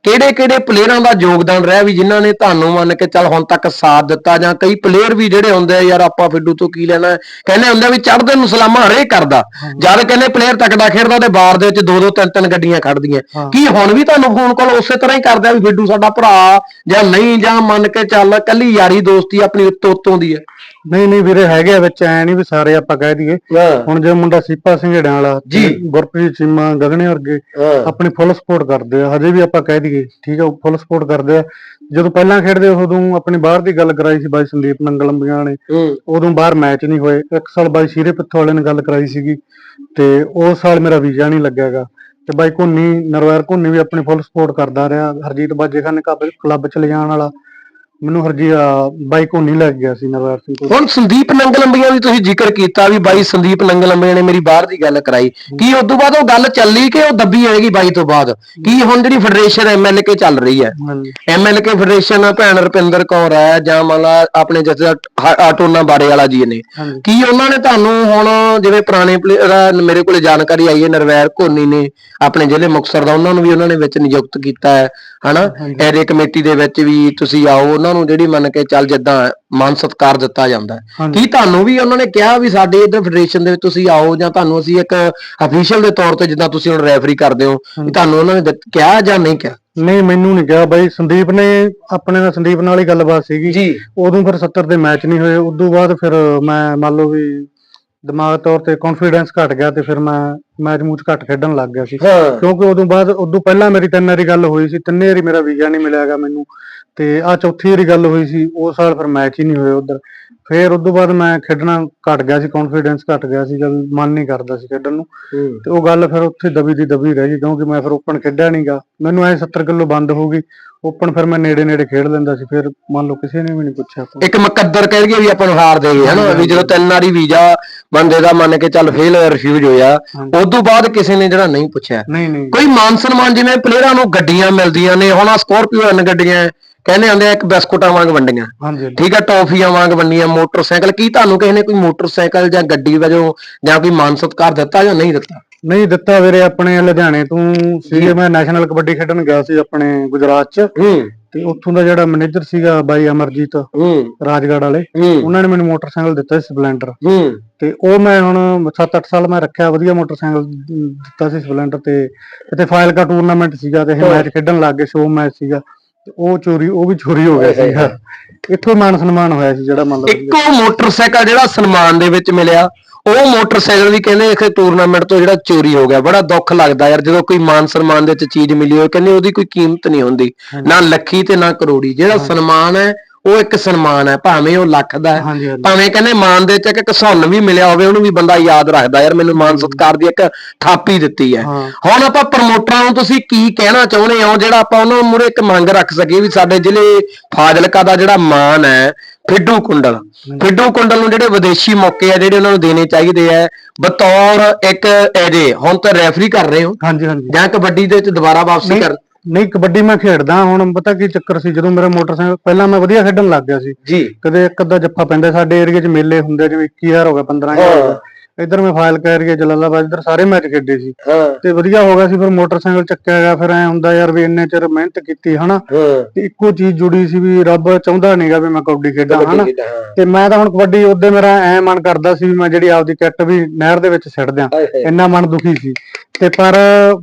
ਕਿਹੜੇ ਕਿਹੜੇ ਪਲੇਅਰਾਂ ਦਾ ਯੋਗਦਾਨ ਰਿਹਾ ਵੀ ਜਿਨ੍ਹਾਂ ਨੇ ਤੁਹਾਨੂੰ ਮੰਨ ਕੇ ਚੱਲ ਹੁਣ ਤੱਕ ਸਾਥ ਦਿੱਤਾ? ਜਾਂ ਕਈ ਪਲੇਅਰ ਵੀ ਜਿਹੜੇ ਹੁੰਦੇ ਆ ਯਾਰ ਆਪਾਂ ਫਿੱਡੂ ਤੋਂ ਕੀ ਲੈਣਾ? ਹੈ? ਕਹਿੰਦੇ ਹੁੰਦੇ ਆ ਵੀ ਚੜ੍ਹਦੇ ਨੂੰ ਸਲਾਮਾਂ ਹਰੇਕ ਕਰਦਾ। ਜਦ ਕਹਿੰਦੇ ਪਲੇਅਰ ਤੱਕਦਾ ਖੇਡਦਾ ਤੇ ਬਾਰ ਦੇ ਵਿੱਚ ਦੋ ਦੋ ਤਿੰਨ ਤਿੰਨ ਗੱਡੀਆਂ ਖੜਦੀਆਂ ਹਾਂ। ਕੀ ਹੁਣ ਵੀ ਤੁਹਾਨੂੰ ਫੋਨ ਕਾਲ ਉਸੇ ਤਰ੍ਹਾਂ ਹੀ ਕਰਦੇ ਆ ਵੀ ਫਿੱਡੂ ਸਾਡਾ ਭਰਾ ਜਾਂ ਨਹੀਂ ਜਾਂ ਮੰਨ ਕੇ ਚੱਲ ਕੱਲੀ ਯਾਰੀ ਦੋਸਤੀ ਆਪਣੀ ਉੱਤੋਂ ਉੱਤੋਂ ਦੀ ਹੈ। ਨਹੀਂ ਨਹੀਂ ਵੀਰੇ ਹੈਗੇ ਆ ਵਿੱਚ ਐ ਨਹੀਂ ਵੀ ਸਾਰੇ ਆਪਾਂ ਕਹਿ ਦਈਏ। ਹਾਂ। ਹੁਣ ਜੇ ਮੁੰਡਾ ਸੀਪਾ ਸਿੰਘੜਿਆਂ ਵਾਲਾ ਜੀ। ਗੁਰਪ੍ਰੀਤ ਚੀਮਾ ਗਗਨੇ ਵਰਗੇ ਹਾਂ। ਆਪਣੀ ਫੁੱਲ ਸਪੋਰਟ ਕਰਦੇ ਆ। ਹਜੇ ਵੀ ਆਪਾਂ ਕਹਿ ਦਈਏ ਠੀਕ ਆ ਉਹ ਫੁੱਲ ਸਪੋਰਟ ਕਰਦੇ ਆ। ਜਦੋਂ ਪਹਿਲਾਂ ਖੇਡਦੇ ਉਦੋਂ ਆਪਣੀ ਬਾਹਰ ਦੀ ਗੱਲ ਕਰਾਈ ਸੀ ਬਾਈ ਸੰਦੀਪ ਨੰਗਲੰਬੀਆਂ ਨੇ। ਹੂੰ। ਉਦੋਂ ਬਾਹਰ ਮੈਚ ਨਹੀਂ ਹੋਏ। ਇੱਕ ਸਾਲ ਬਾਈ ਸ਼ੀਰੇ ਪਿੱਥੋਂ ਵਾਲੇ ਨੇ ਗੱਲ ਕਰਾਈ ਸੀਗੀ। ਤੇ ਉਸ ਸਾਲ ਮੇਰਾ ਵੀਜ਼ਾ ਨਹੀਂ ਲੱਗਿਆਗਾ। ਤੇ ਬਾਈ ਕੋਨੀ ਨਰਵੈਰ ਕੋਨੀ ਵੀ ਆਪਣੀ ਫੁੱਲ ਸਪੋਰਟ ਕਰਦਾ ਰਿਹਾ। ਹਰਜੀਤ ਬਾਜੇ ਖਾਨ ਨੇ ਕਲੱਬ ਚ ਲਿਜਾਣ ਵਾਲਾ। ਮੈਨੂੰ ਹਰਜੀ ਅਹ ਬਾਈ ਕੋਨੀ ਲੱਗ ਗਿਆ ਸੀ ਨਰਵੈਰ ਸਿੰਘ ਕੋਲ। ਹੁਣ ਸੰਦੀਪ ਨੰਗਲੰਬੀਆਂ ਵੀ ਤੁਸੀਂ ਜ਼ਿਕਰ ਕੀਤਾ ਵੀ ਬਾਈ ਸੰਦੀਪ ਨੰਗਲੰਬੀਆਂ ਨੇ ਮੇਰੀ ਬਾਹਰ ਦੀ ਗੱਲ ਕਰਾਈ। ਕੀ ਉਸ ਤੋਂ ਬਾਅਦ ਉਹ ਗੱਲ ਚੱਲੀ ਕਿ ਉਹ ਦੱਬੀ ਹੋਏਗੀ ਬਾਈ ਤੋਂ ਬਾਅਦ? ਕੀ ਹੁਣ ਜਿਹੜੀ ਫੈਡਰੇਸ਼ਨ ਐਮਐਲਕੇ ਚੱਲ ਰਹੀ ਹੈ? ਐਮਐਲਕੇ ਫੈਡਰੇਸ਼ਨ ਭੈਣ ਰੁਪਿੰਦਰ ਕੌਰ ਹੈ ਜਾਂ ਮੰਨ ਲਾ ਆਪਣੇ ਜੱਜ ਆਟੋਨਾ ਬਾਰੇ ਵਾਲਾ ਜੀ ਨੇ। ਕੀ ਉਹਨਾਂ ਨੇ ਤੁਹਾਨੂੰ ਹੁਣ ਜਿਵੇਂ ਪੁਰਾਣੇ ਮੇਰੇ ਕੋਲੇ ਜਾਣਕਾਰੀ ਆਈ ਹੈ ਨਰਵੈਰ ਕੋਨੀ ਨੇ ਆਪਣੇ ਜ਼ਿਲ੍ਹੇ ਮੁਕਤਸਰ ਦਾ ਉਹਨਾਂ ਨੂੰ ਵੀ ਉਹਨਾਂ ਨੇ ਵਿੱਚ ਨਿਯੁਕਤ ਕੀਤਾ ਹੈ। ਹਨਾ। ਐਰੇ ਕਮੇਟੀ ਦੇ ਵਿੱਚ ਵੀ ਤੁਸੀਂ ਆਓ ਉਹਨਾਂ ਨੂੰ ਜਿਹੜੀ ਮੰਨ ਕੇ ਚੱਲ ਜਿੱਦਾਂ ਮਾਨ ਸਤਕਾਰ ਦਿੱਤਾ ਜਾਂਦਾ ਕੀ ਤੁਹਾਨੂੰ ਵੀ ਉਹਨਾਂ ਨੇ ਕਿਹਾ ਵੀ ਸਾਡੇ ਇਧਰ ਫੈਡਰੇਸ਼ਨ ਦੇ ਵਿੱਚ ਤੁਸੀਂ ਆਓ ਜਾਂ ਤੁਹਾਨੂੰ ਅਸੀਂ ਇੱਕ ਅਫੀਸ਼ੀਅਲ ਦੇ ਤੌਰ ਤੇ ਜਿੱਦਾਂ ਤੁਸੀਂ ਹੁਣ ਰੈਫਰੀ ਕਰਦੇ ਹੋ ਤੁਹਾਨੂੰ ਉਹਨਾਂ ਨੇ ਕਿਹਾ ਜਾਂ ਨਹੀਂ ਕਿਹਾ? ਨਹੀਂ ਮੈਨੂੰ ਨਹੀਂ ਕਿਹਾ ਬਾਈ। ਸੰਦੀਪ ਨੇ ਆਪਣੇ ਨਾਲ ਸੰਦੀਪ ਨਾਲ ਹੀ ਗੱਲਬਾਤ ਸੀਗੀ। ਉਦੋਂ ਫਿਰ 70 ਦੇ ਮੈਚ ਨਹੀਂ ਹੋਏ। ਉਦੋਂ ਬਾਅਦ ਫਿਰ ਮੈਂ ਮੰਨ ਲਓ ਵੀ ਦਿਮਾਗ ਤੌਰ ਤੇ ਕੌਨਫੀਡੈਂਸ ਘਟ ਗਿਆ ਤੇ ਫਿਰ ਮੈਂ ਮੈਚ ਮੂਚ ਘੱਟ ਖੇਡਣ ਲੱਗ ਗਿਆ ਸੀ। ਹਾਂ। ਕਿਉਂਕਿ ਉਦੋਂ ਬਾਅਦ ਉਦੋਂ ਪਹਿਲਾਂ ਮੇਰੀ ਤਿੰਨ ਵਾਰੀ ਗੱਲ ਹੋਈ ਸੀ ਤਿੰਨੇ ਵਾਰੀ ਮੇਰਾ ਵੀਜ਼ਾ ਨਹੀਂ ਮਿਲਿਆਗਾ ਮੈਨੂੰ। ਤੇ ਆ ਚੌਥੀ ਵਾਰੀ ਗੱਲ ਹੋਈ ਸੀ ਉਹ ਸਾਲ ਫਿਰ ਮੈਚ ਹੀ ਨਹੀਂ ਹੋਇਆ ਉਧਰ। ਫਿਰ ਉਸ ਤੋਂ ਬਾਅਦ ਮੈਂ ਖੇਡਣਾ ਘਟ ਗਿਆ ਸੀ ਕੌਨਫੀਡੈਂਸ ਘਟ ਗਿਆ ਸੀ ਜਦ ਮਨ ਨਹੀਂ ਕਰਦਾ ਸੀ ਖੇਡਣ ਨੂੰ। ਤੇ ਉਹ ਗੱਲ ਫਿਰ ਉੱਥੇ ਦਬੀ ਦੀ ਦਬੀ ਰਹਿ ਗਈ ਕਿਉਂਕਿ ਮੈਂ ਫਿਰ ਓਪਨ ਖੇਡਿਆ ਨਹੀਂਗਾ ਮੈਨੂੰ ਐ 70 ਕਿਲੋ ਬੰਦ ਹੋ ਗਈ ਓਪਨ ਫਿਰ ਮੈਂ ਨੇੜੇ ਨੇੜੇ ਖੇਡ ਲੈਂਦਾ ਸੀ ਫਿਰ ਮੰਨ ਲਓ ਕਿਸੇ ਨੇ ਵੀ ਨਹੀਂ ਪੁੱਛਿਆ ਆਪਾਂ ਇੱਕ ਮੁਕੱਦਰ ਕਹਿ ਲਈਏ ਵੀ ਆਪਾਂ ਨੂੰ ਹਾਰ ਦੇ ਗਏ ਹਨਾ? ਵੀ ਜਦੋਂ ਤਿੰਨ ਵਾਰੀ ਵੀਜ਼ਾ ਬੰਦੇ ਦਾ ਮੰਨ ਕੇ ਚੱਲ ਫੇਲ ਹੋਇਆ ਰਿਫਿਊਜ਼ ਹੋਇਆ। ਉਸ ਤੋਂ ਬਾਅਦ ਕਿਸੇ ਨੇ ਜਿਹੜਾ ਨਹੀਂ ਪੁੱਛਿਆ। ਨਹੀਂ ਨਹੀਂ। ਕੋਈ ਮਾਨ ਸਨਮਾਨ ਜਿਵੇਂ ਪਲੇਅਰਾਂ ਨੂੰ ਗੱਡੀਆਂ ਮਿਲਦੀਆਂ ਨੇ ਹੁਣ ਆ ਸਕਾਰਪੀਓ ਹਨ ਗੱਡੀਆਂ ਕਹਿੰਦੇ ਆਂਦੇ ਆ ਇੱਕ ਬਿਸਕੁਟਾਂ ਵਾਂਗ ਵੰਡੀਆਂ। ਹਾਂਜੀ। ਠੀਕ ਹੈ ਟੌਫੀਆਂ ਵਾਂਗ ਵੰਡੀਆਂ ਮੋਟਰਸਾਈਕਲ। ਕੀ ਤੁਹਾਨੂੰ ਕਿਸੇ ਨੇ ਕੋਈ ਮੋਟਰਸਾਈਕਲ ਜਾਂ ਗੱਡੀ ਵਜੋਂ ਜਾਂ ਕੋਈ ਮਾਨ ਸਤਿਕਾਰ ਦਿੱਤਾ ਜਾਂ ਨਹੀਂ ਦਿੱਤਾ? ਨਹੀਂ ਦਿੱਤਾ ਵੀਰੇ ਆਪਣੇ ਲੁਧਿਆਣੇ ਤੋਂ ਸੀਗੇ ਮੈਂ ਨੈਸ਼ਨਲ ਕਬੱਡੀ ਖੇਡਣ ਗਿਆ ਸੀ ਆਪਣੇ ਗੁਜਰਾਤ ਚ। ਤੇ ਉੱਥੋਂ ਦਾ ਜਿਹੜਾ ਮੈਨੇਜਰ ਸੀਗਾ ਬਾਈ ਅਮਰਜੀਤ ਰਾਜਗੜ੍ਹ ਵਾਲੇ ਉਹਨਾਂ ਨੇ ਮੈਨੂੰ ਮੋਟਰਸਾਈਕਲ ਦਿੱਤਾ ਸੀ ਸਪਲੈਂਡਰ। ਤੇ ਉਹ ਮੈਂ ਹੁਣ 7-8 ਸਾਲ ਮੈਂ ਰੱਖਿਆ ਵਧੀਆ ਮੋਟਰਸਾਈਕਲ ਦਿੱਤਾ ਸੀ ਸਪਲੈਂਡਰ ਤੇ। ਇੱਥੇ ਫਾਈਲ ਕਾ ਟੂਰਨਾਮੈਂਟ ਸੀਗਾ ਤੇ ਇਹ। ਮੈਚ ਖੇਡਣ ਲੱਗ ਗਏ ਸ਼ੋਅ ਮੈਚ ਸੀਗਾ। ਤੇ ਉਹ ਚੋਰੀ ਉਹ ਵੀ ਚੋਰੀ ਹੋ ਗਿਆ ਸੀਗਾ। ਇੱਥੋਂ ਮਾਨ ਸਨਮਾਨ ਹੋਇਆ ਸੀ ਜਿਹੜਾ ਮੰਨ ਲਓ ਇੱਕੋ ਮੋਟਰਸਾਈਕਲ ਜਿਹੜਾ ਸਨਮਾਨ ਦੇ ਵਿੱਚ ਮਿਲਿਆ ਉਹ ਮੋਟਰਸਾਈਕਲ ਵੀ ਕਹਿੰਦੇ ਇੱਕ ਟੂਰਨਾਮੈਂਟ ਤੋਂ ਜਿਹੜਾ ਚੋਰੀ ਹੋ ਗਿਆ। ਬੜਾ ਦੁੱਖ ਲੱਗਦਾ ਯਾਰ ਜਦੋਂ ਕੋਈ ਮਾਨ ਸਨਮਾਨ ਦੇ ਵਿੱਚ ਚੀਜ਼ ਮਿਲੀ ਹੋਵੇ ਕਹਿੰਦੇ ਉਹਦੀ ਕੋਈ ਕੀਮਤ ਨਹੀਂ ਹੁੰਦੀ। ਨਾ ਲੱਖੀ ਤੇ ਨਾ ਕਰੋੜੀ। ਜਿਹੜਾ ਸਨਮਾਨ ਹੈ ਉਹ ਇੱਕ ਸਨਮਾਨ ਹੈ ਭਾਵੇਂ ਉਹ ਲੱਖ ਦਾ ਹੈ ਹਾਂਜੀ ਹਾਂਜੀ। ਭਾਵੇਂ ਕਹਿੰਦੇ ਮਾਨ ਦੇ ਚ ਇੱਕ ਘਸੁੰਨ ਵੀ ਮਿਲਿਆ ਹੋਵੇ ਉਹਨੂੰ ਵੀ ਬੰਦਾ ਯਾਦ ਰੱਖਦਾ ਯਾਰ ਮੈਨੂੰ ਮਾਨ ਸਤਕਾਰ ਦੀ ਇੱਕ ਥਾਪੀ ਦਿੱਤੀ ਹੈ। ਹਾਂ। ਹੁਣ ਆਪਾਂ ਪ੍ਰਮੋਟਰਾਂ ਨੂੰ ਤੁਸੀਂ ਕੀ ਕਹਿਣਾ ਚਾਹੁੰਦੇ ਹੋ ਜਿਹੜਾ ਆਪਾਂ ਉਹਨਾਂ ਮੂਰੇ ਇੱਕ ਮੰਗ ਰੱਖ ਸਕੀਏ ਵੀ ਸਾਡੇ ਜ਼ਿਲ੍ਹੇ ਫਾਜ਼ਿਲਕਾ ਦਾ ਜਿਹੜਾ ਮਾਨ ਹੈ ਫਿੱਡੂ ਕੁੰਡਲ। ਫਿੱਡੂ ਕੁੰਡਲ ਨੂੰ ਜਿਹੜੇ ਵਿਦੇਸ਼ੀ ਮੌਕੇ ਆ ਜਿਹੜੇ ਉਹਨਾਂ ਨੂੰ ਦੇਣੇ ਚਾਹੀਦੇ ਆ ਬਤੌਰ ਇੱਕ ਐਜੇ ਹੁਣ ਤਾਂ ਰੈਫਰੀ ਕਰ ਰਹੇ ਹੋ। ਹਾਂਜੀ ਹਾਂਜੀ। ਜਾਂ ਕਬੱਡੀ ਦੇ ਵਿੱਚ ਦੁਬਾਰਾ ਵਾਪਸੀ ਕਰ ਨਹੀਂ ਕਬੱਡੀ ਮੈਂ ਖੇਡਦਾ ਹੁਣ ਪਤਾ ਕੀ ਚੱਕਰ ਸੀ ਜਦੋਂ ਮੇਰਾ ਮੋਟਰਸਾਈਕਲ ਪਹਿਲਾਂ ਮੈਂ ਵਧੀਆ ਖੇਡਣ ਲੱਗ ਗਿਆ ਸੀ। ਜੀ। ਕਦੇ ਇੱਕ ਅੱਧਾ ਜੱਫਾ ਪੈਂਦਾ ਸਾਡੇ ਏਰੀਆ 'ਚ ਮੇਲੇ ਹੁੰਦੇ ਜਿਵੇਂ 21000 ਹੋ ਗਿਆ 15000 ਹੋ ਗਿਆ। ਇੱਧਰ ਮੈਂ ਫਾਈਲ ਕਰ ਏਰੀਆ ਜਲਾਲਾਬਾਦ ਇੱਧਰ ਸਾਰੇ ਮੈਚ ਖੇਡੇ ਸੀ। ਹਾਂ। ਤੇ ਵਧੀਆ ਹੋ ਗਿਆ ਸੀ ਫਿਰ ਮੋਟਰਸਾਈਕਲ ਚੱਕਿਆ ਗਿਆ ਫਿਰ ਐ ਹੁੰਦਾ ਯਾਰ ਵੀ ਇੰਨੇ ਚਿਰ ਮਿਹਨਤ ਕੀਤੀ ਹਨਾ? ਹਾਂ। ਤੇ ਇੱਕੋ ਚੀਜ਼ ਜੁੜੀ ਸੀ ਵੀ ਰੱਬ ਚਾਹੁੰਦਾ ਨਹੀਂਗਾ ਵੀ ਮੈਂ ਕਬੱਡੀ ਖੇਡਾਂ ਹਨਾ? ਕਬੱਡੀ ਖੇਡਾਂ, ਹਾਂ। ਤੇ ਮੈਂ ਤਾਂ ਹੁਣ ਕਬੱਡੀ ਉਹਦੇ ਮੇਰਾ ਐ ਮਨ ਕਰਦਾ ਸੀ ਵੀ ਮੈਂ ਜਿਹੜੀ ਆਪਦੀ ਕਿੱਟ ਵੀ ਨਹਿਰ ਦੇ ਵਿੱਚ ਸਿੱਟ ਦਿਆਂ ਹਾਏ ਹਾਏ। ਇੰਨਾ ਮਨ ਦੁਖੀ ਸੀ। ਤੇ ਪਰ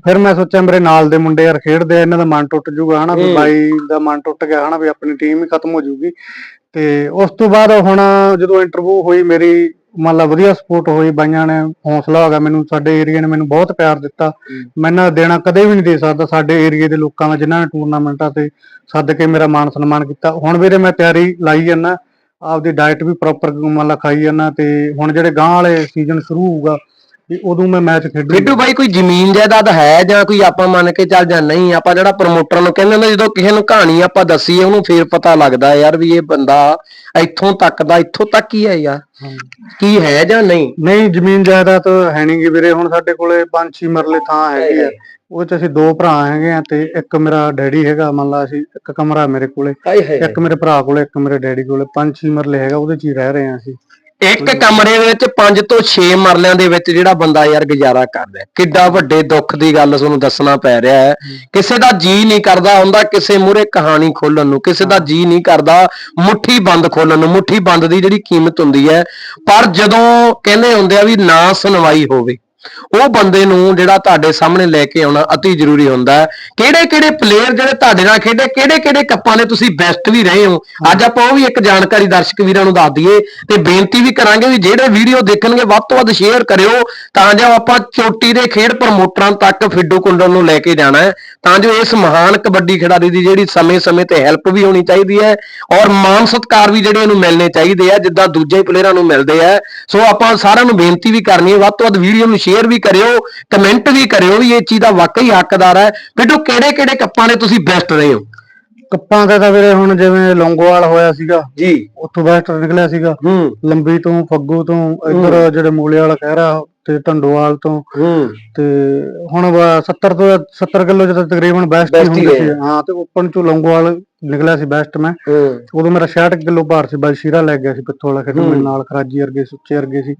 ਫਿਰ ਮੈਂ ਸੋਚਿਆ ਮੇਰੇ ਨਾਲ ਦੇ ਮੁੰਡੇ ਯਾਰ ਖੇਡਦੇ ਆ ਇਹਨਾਂ ਦਾ ਮਨ ਟੁੱਟ ਜੂਗਾ ਹਨਾ? ਵੀ। ਬਾਈ ਦਾ ਮਨ ਟੁੱਟ ਗਿਆ ਹਨਾ? ਵੀ ਆਪਣੀ ਟੀਮ ਹੀ ਖਤਮ ਹੋ ਜੂਗੀ। ਤੇ ਉਸ ਤੋਂ ਬਾਅਦ ਹੁਣ ਜਦੋਂ ਇੰਟਰਵਿਊ ਹੋਈ ਮੇਰੀ ਮੰਨ ਲਾ ਵਧੀਆ ਸਪੋਰਟ ਹੋਈ ਬਾਈਆਂ ਨੇ ਹੌਸਲਾ ਹੋ ਗਿਆ ਮੈਨੂੰ ਸਾਡੇ ਏਰੀਆ ਨੇ ਮੈਨੂੰ ਬਹੁਤ ਪਿਆਰ ਦਿੱਤਾ। ਮੈਂ ਦਾ ਦੇਣਾ ਕਦੇ ਵੀ ਨਹੀਂ ਦੇ ਸਕਦਾ ਸਾਡੇ ਏਰੀਆ ਦੇ ਲੋਕਾਂ ਦਾ ਜਿਨ੍ਹਾਂ ਨੇ ਟੂਰਨਾਮੈਂਟਾਂ ਤੇ ਸੱਦ ਕੇ ਮੇਰਾ ਮਾਨ ਸਨਮਾਨ ਕੀਤਾ। ਹੁਣ ਵੀਰੇ ਮੈਂ ਤਿਆਰੀ ਲਾਈ ਜਾਂਦਾ ਆਪਦੀ ਡਾਈਟ ਵੀ ਪ੍ਰੋਪਰ ਮੰਨ ਲਾ ਖਾਈ ਜਾਂਦਾ ਤੇ ਹੁਣ ਜਿਹੜੇ ਗਾਂ ਵਾਲੇ ਸੀਜ਼ਨ ਸ਼ੁਰੂ ਹੋਊਗਾ ਵੀ ਉਦੋਂ ਮੈਂ ਮੈਚ ਖੇਡੂ ਬਿੱਟੂ ਬਾਈ ਕੋਈ ਜ਼ਮੀਨ ਜਾਇਦਾਦ ਹੈ ਜਾਂ ਕੋਈ ਆਪਾਂ ਮੰਨ ਕੇ ਚੱਲ ਜਾਂ ਨਹੀਂ ਆਪਾਂ ਜਿਹੜਾ ਪ੍ਰਮੋਟਰ ਨੂੰ ਕਹਿੰਦੇ ਨੇ ਜਦੋਂ ਕਿਸੇ ਨੂੰ ਕਹਾਣੀ ਆਪਾਂ ਦੱਸੀਏ ਉਹਨੂੰ ਫੇਰ ਪਤਾ ਲੱਗਦਾ ਯਾਰ ਵੀ ਇਹ ਬੰਦਾ ਇੱਥੋਂ ਤੱਕ ਦਾ ਇੱਥੋਂ ਤੱਕ ਹੀ ਹੈ ਯਾਰ। ਕੀ ਹੈ ਜਾਂ ਨਹੀਂ? ਨਹੀਂ ਜ਼ਮੀਨ ਜਾਇਦਾਦ ਹੈ ਨਹੀਂਗੀ ਵੀਰੇ ਹੁਣ ਸਾਡੇ ਕੋਲੇ 5-6 ਮਰਲੇ ਥਾਂ ਹੈਗੀ ਆ ਉਹ ਚ ਅਸੀਂ ਦੋ ਭਰਾ ਹੈਗੇ ਆ ਤੇ ਇੱਕ ਮੇਰਾ ਡੈਡੀ ਹੈਗਾ ਮੰਨ ਲਾ ਅਸੀਂ ਇੱਕ ਕਮਰਾ ਮੇਰੇ ਕੋਲੇ ਇੱਕ ਮੇਰੇ ਭਰਾ ਕੋਲੇ ਇੱਕ ਮੇਰੇ ਡੈਡੀ ਕੋਲੇ 5-6 ਮਰਲੇ ਹੈਗਾ ਉਹਦੇ ਚ ਹੀ ਰਹਿ ਰਹੇ ਆ ਅਸੀਂ। ਇੱਕ ਕਮਰੇ ਦੇ ਵਿੱਚ 5 ਤੋਂ 6 ਮਰਲਿਆਂ ਦੇ ਵਿੱਚ ਜਿਹੜਾ ਬੰਦਾ ਯਾਰ ਗੁਜ਼ਾਰਾ ਕਰਦਾ। ਕਿੱਡਾ ਵੱਡੇ ਦੁੱਖ ਦੀ ਗੱਲ ਤੁਹਾਨੂੰ ਦੱਸਣਾ ਪੈ ਰਿਹਾ ਹੈ। ਕਿਸੇ ਦਾ ਜੀ ਨਹੀਂ ਕਰਦਾ ਹੁੰਦਾ ਕਿਸੇ ਮੂਰੇ ਕਹਾਣੀ ਖੋਲਣ ਨੂੰ। ਕਿਸੇ ਦਾ ਜੀ ਨਹੀਂ ਕਰਦਾ ਮੁੱਠੀ ਬੰਦ ਖੋਲਣ ਨੂੰ। ਮੁੱਠੀ ਬੰਦ ਦੀ ਜਿਹੜੀ ਕੀਮਤ ਹੁੰਦੀ ਹੈ ਪਰ ਜਦੋਂ ਕਹਿੰਦੇ ਹੁੰਦੇ ਆ ਵੀ ਨਾ ਸੁਣਵਾਈ ਹੋਵੇ ਉਹ ਬੰਦੇ ਨੂੰ ਜਿਹੜਾ ਤੁਹਾਡੇ ਸਾਹਮਣੇ ਲੈ ਕੇ ਆਉਣਾ ਅਤੀ ਜ਼ਰੂਰੀ ਹੁੰਦਾ ਹੈ। ਕਿਹੜੇ ਕਿਹੜੇ ਪਲੇਅਰ ਜਿਹੜੇ ਤੁਹਾਡੇ ਨਾਲ ਖੇਡੇ ਕਿਹੜੇ ਕਿਹੜੇ ਕੱਪਾਂ ਦੇ ਤੁਸੀਂ ਬੈਸਟ ਵੀ ਰਹੇ ਹੋ? ਅੱਜ ਆਪਾਂ ਉਹ ਵੀ ਇੱਕ ਜਾਣਕਾਰੀ ਦਰਸ਼ਕ ਵੀਰਾਂ ਨੂੰ ਦੱਸ ਦਈਏ ਤੇ ਬੇਨਤੀ ਵੀ ਕਰਾਂਗੇ ਵੀ ਜਿਹੜੇ ਵੀਡੀਓ ਦੇਖਣਗੇ ਵੱਧ ਤੋਂ ਵੱਧ ਸ਼ੇਅਰ ਕਰਿਓ, ਤਾਂ ਜੋ ਆਪਾਂ ਚੋਟੀ ਦੇ ਖੇਡ ਪ੍ਰਮੋਟਰਾਂ ਤੱਕ ਫਿੱਡੂ ਕੁੰਡਲ ਨੂੰ ਲੈ ਕੇ ਜਾਣਾ ਹੈ। ਤਾਂ ਜੋ ਇਸ ਮਹਾਨ ਕਬੱਡੀ ਖਿਡਾਰੀ ਦੀ ਜਿਹੜੀ ਸਮੇਂ-ਸਮੇਂ ਤੇ ਹੈਲਪ ਵੀ ਹੋਣੀ ਚਾਹੀਦੀ ਹੈ ਔਰ ਮਾਨ ਸਤਕਾਰ ਵੀ ਜਿਹੜੇ ਇਹਨੂੰ ਮਿਲਣੇ ਚਾਹੀਦੇ ਆ, ਜਿੱਦਾਂ ਦੂਜੇ ਪਲੇਅਰਾਂ ਨੂੰ ਮਿਲਦੇ ਆ। ਸੋ ਆਪਾਂ ਸਾਰਿਆਂ ਨੂੰ ਬੇਨਤੀ ਵੀ ਕਰਨੀ ਹੈ, ਵੱਧ ਤੋਂ ਵੱਧ ਵੀਡੀਓ ਨੂੰ ਸ਼ੇਅਰ ਵੀ ਕਰਿਓ ਕਮੈਂਟ ਵੀ ਕਰਿਓ ਵੀ ਇਹ ਚੀਜ਼ ਦਾ ਵਾਕਈ ਹੱਕਦਾਰ ਹੈ। ਬਿੱਟੂ ਕਿਹੜੇ ਕਿਹੜੇ ਕੱਪਾਂ ਨੇ ਤੁਸੀਂ ਬੈਸਟ ਰਹੇ ਹੋ? ਕੱਪਾਂ ਦਾ ਤਾਂ ਵੀਰੇ ਹੁਣ ਜਿਵੇਂ ਲੌਂਗੋਵਾਲ ਹੋਇਆ ਸੀਗਾ ਜੀ। ਉੱਥੋਂ ਬੈਸਟ ਨਿਕਲਿਆ ਸੀਗਾ। ਹੂੰ। ਲੰਬੀ ਤੋਂ ਫੱਗੂ ਤੋਂ ਇੱਧਰ ਜਿਹੜੇ ਮੂਲੇ ਵਾਲਾ ਖਹਿਰਾ ਤੇ ਢੰਡੋਵਾਲ ਤੋਂ। ਹੂੰ। ਤੇ ਹੁਣ ਵਾ 70 ਤੋਂ 70 ਕਿਲੋ ਤਾਂ ਤਕਰੀਬਨ ਬੈਸਟ ਹੀ ਹੁੰਦੀ ਸੀ। ਹੈ। ਤੇ ਓਪਨ ਚ ਲੌਂਗੋਵਾਲ ਨਿਕਲਿਆ ਸੀ ਬੈਸਟ ਮੈਂ। ਉਦੋਂ ਮੇਰਾ 66 ਕਿਲੋ ਭਾਰ ਸੀ ਬਾਈ ਸ਼ੀਰਾ ਲੈ ਗਿਆ ਸੀ ਪਿੱਥੋਂ ਵਾਲਾ ਖੇਡਣ ਮੇਰੇ ਨਾਲ ਖਰਾਜੀ ਵਰਗੇ ਸੁੱਚੇ ਵਰਗੇ ਸੀ।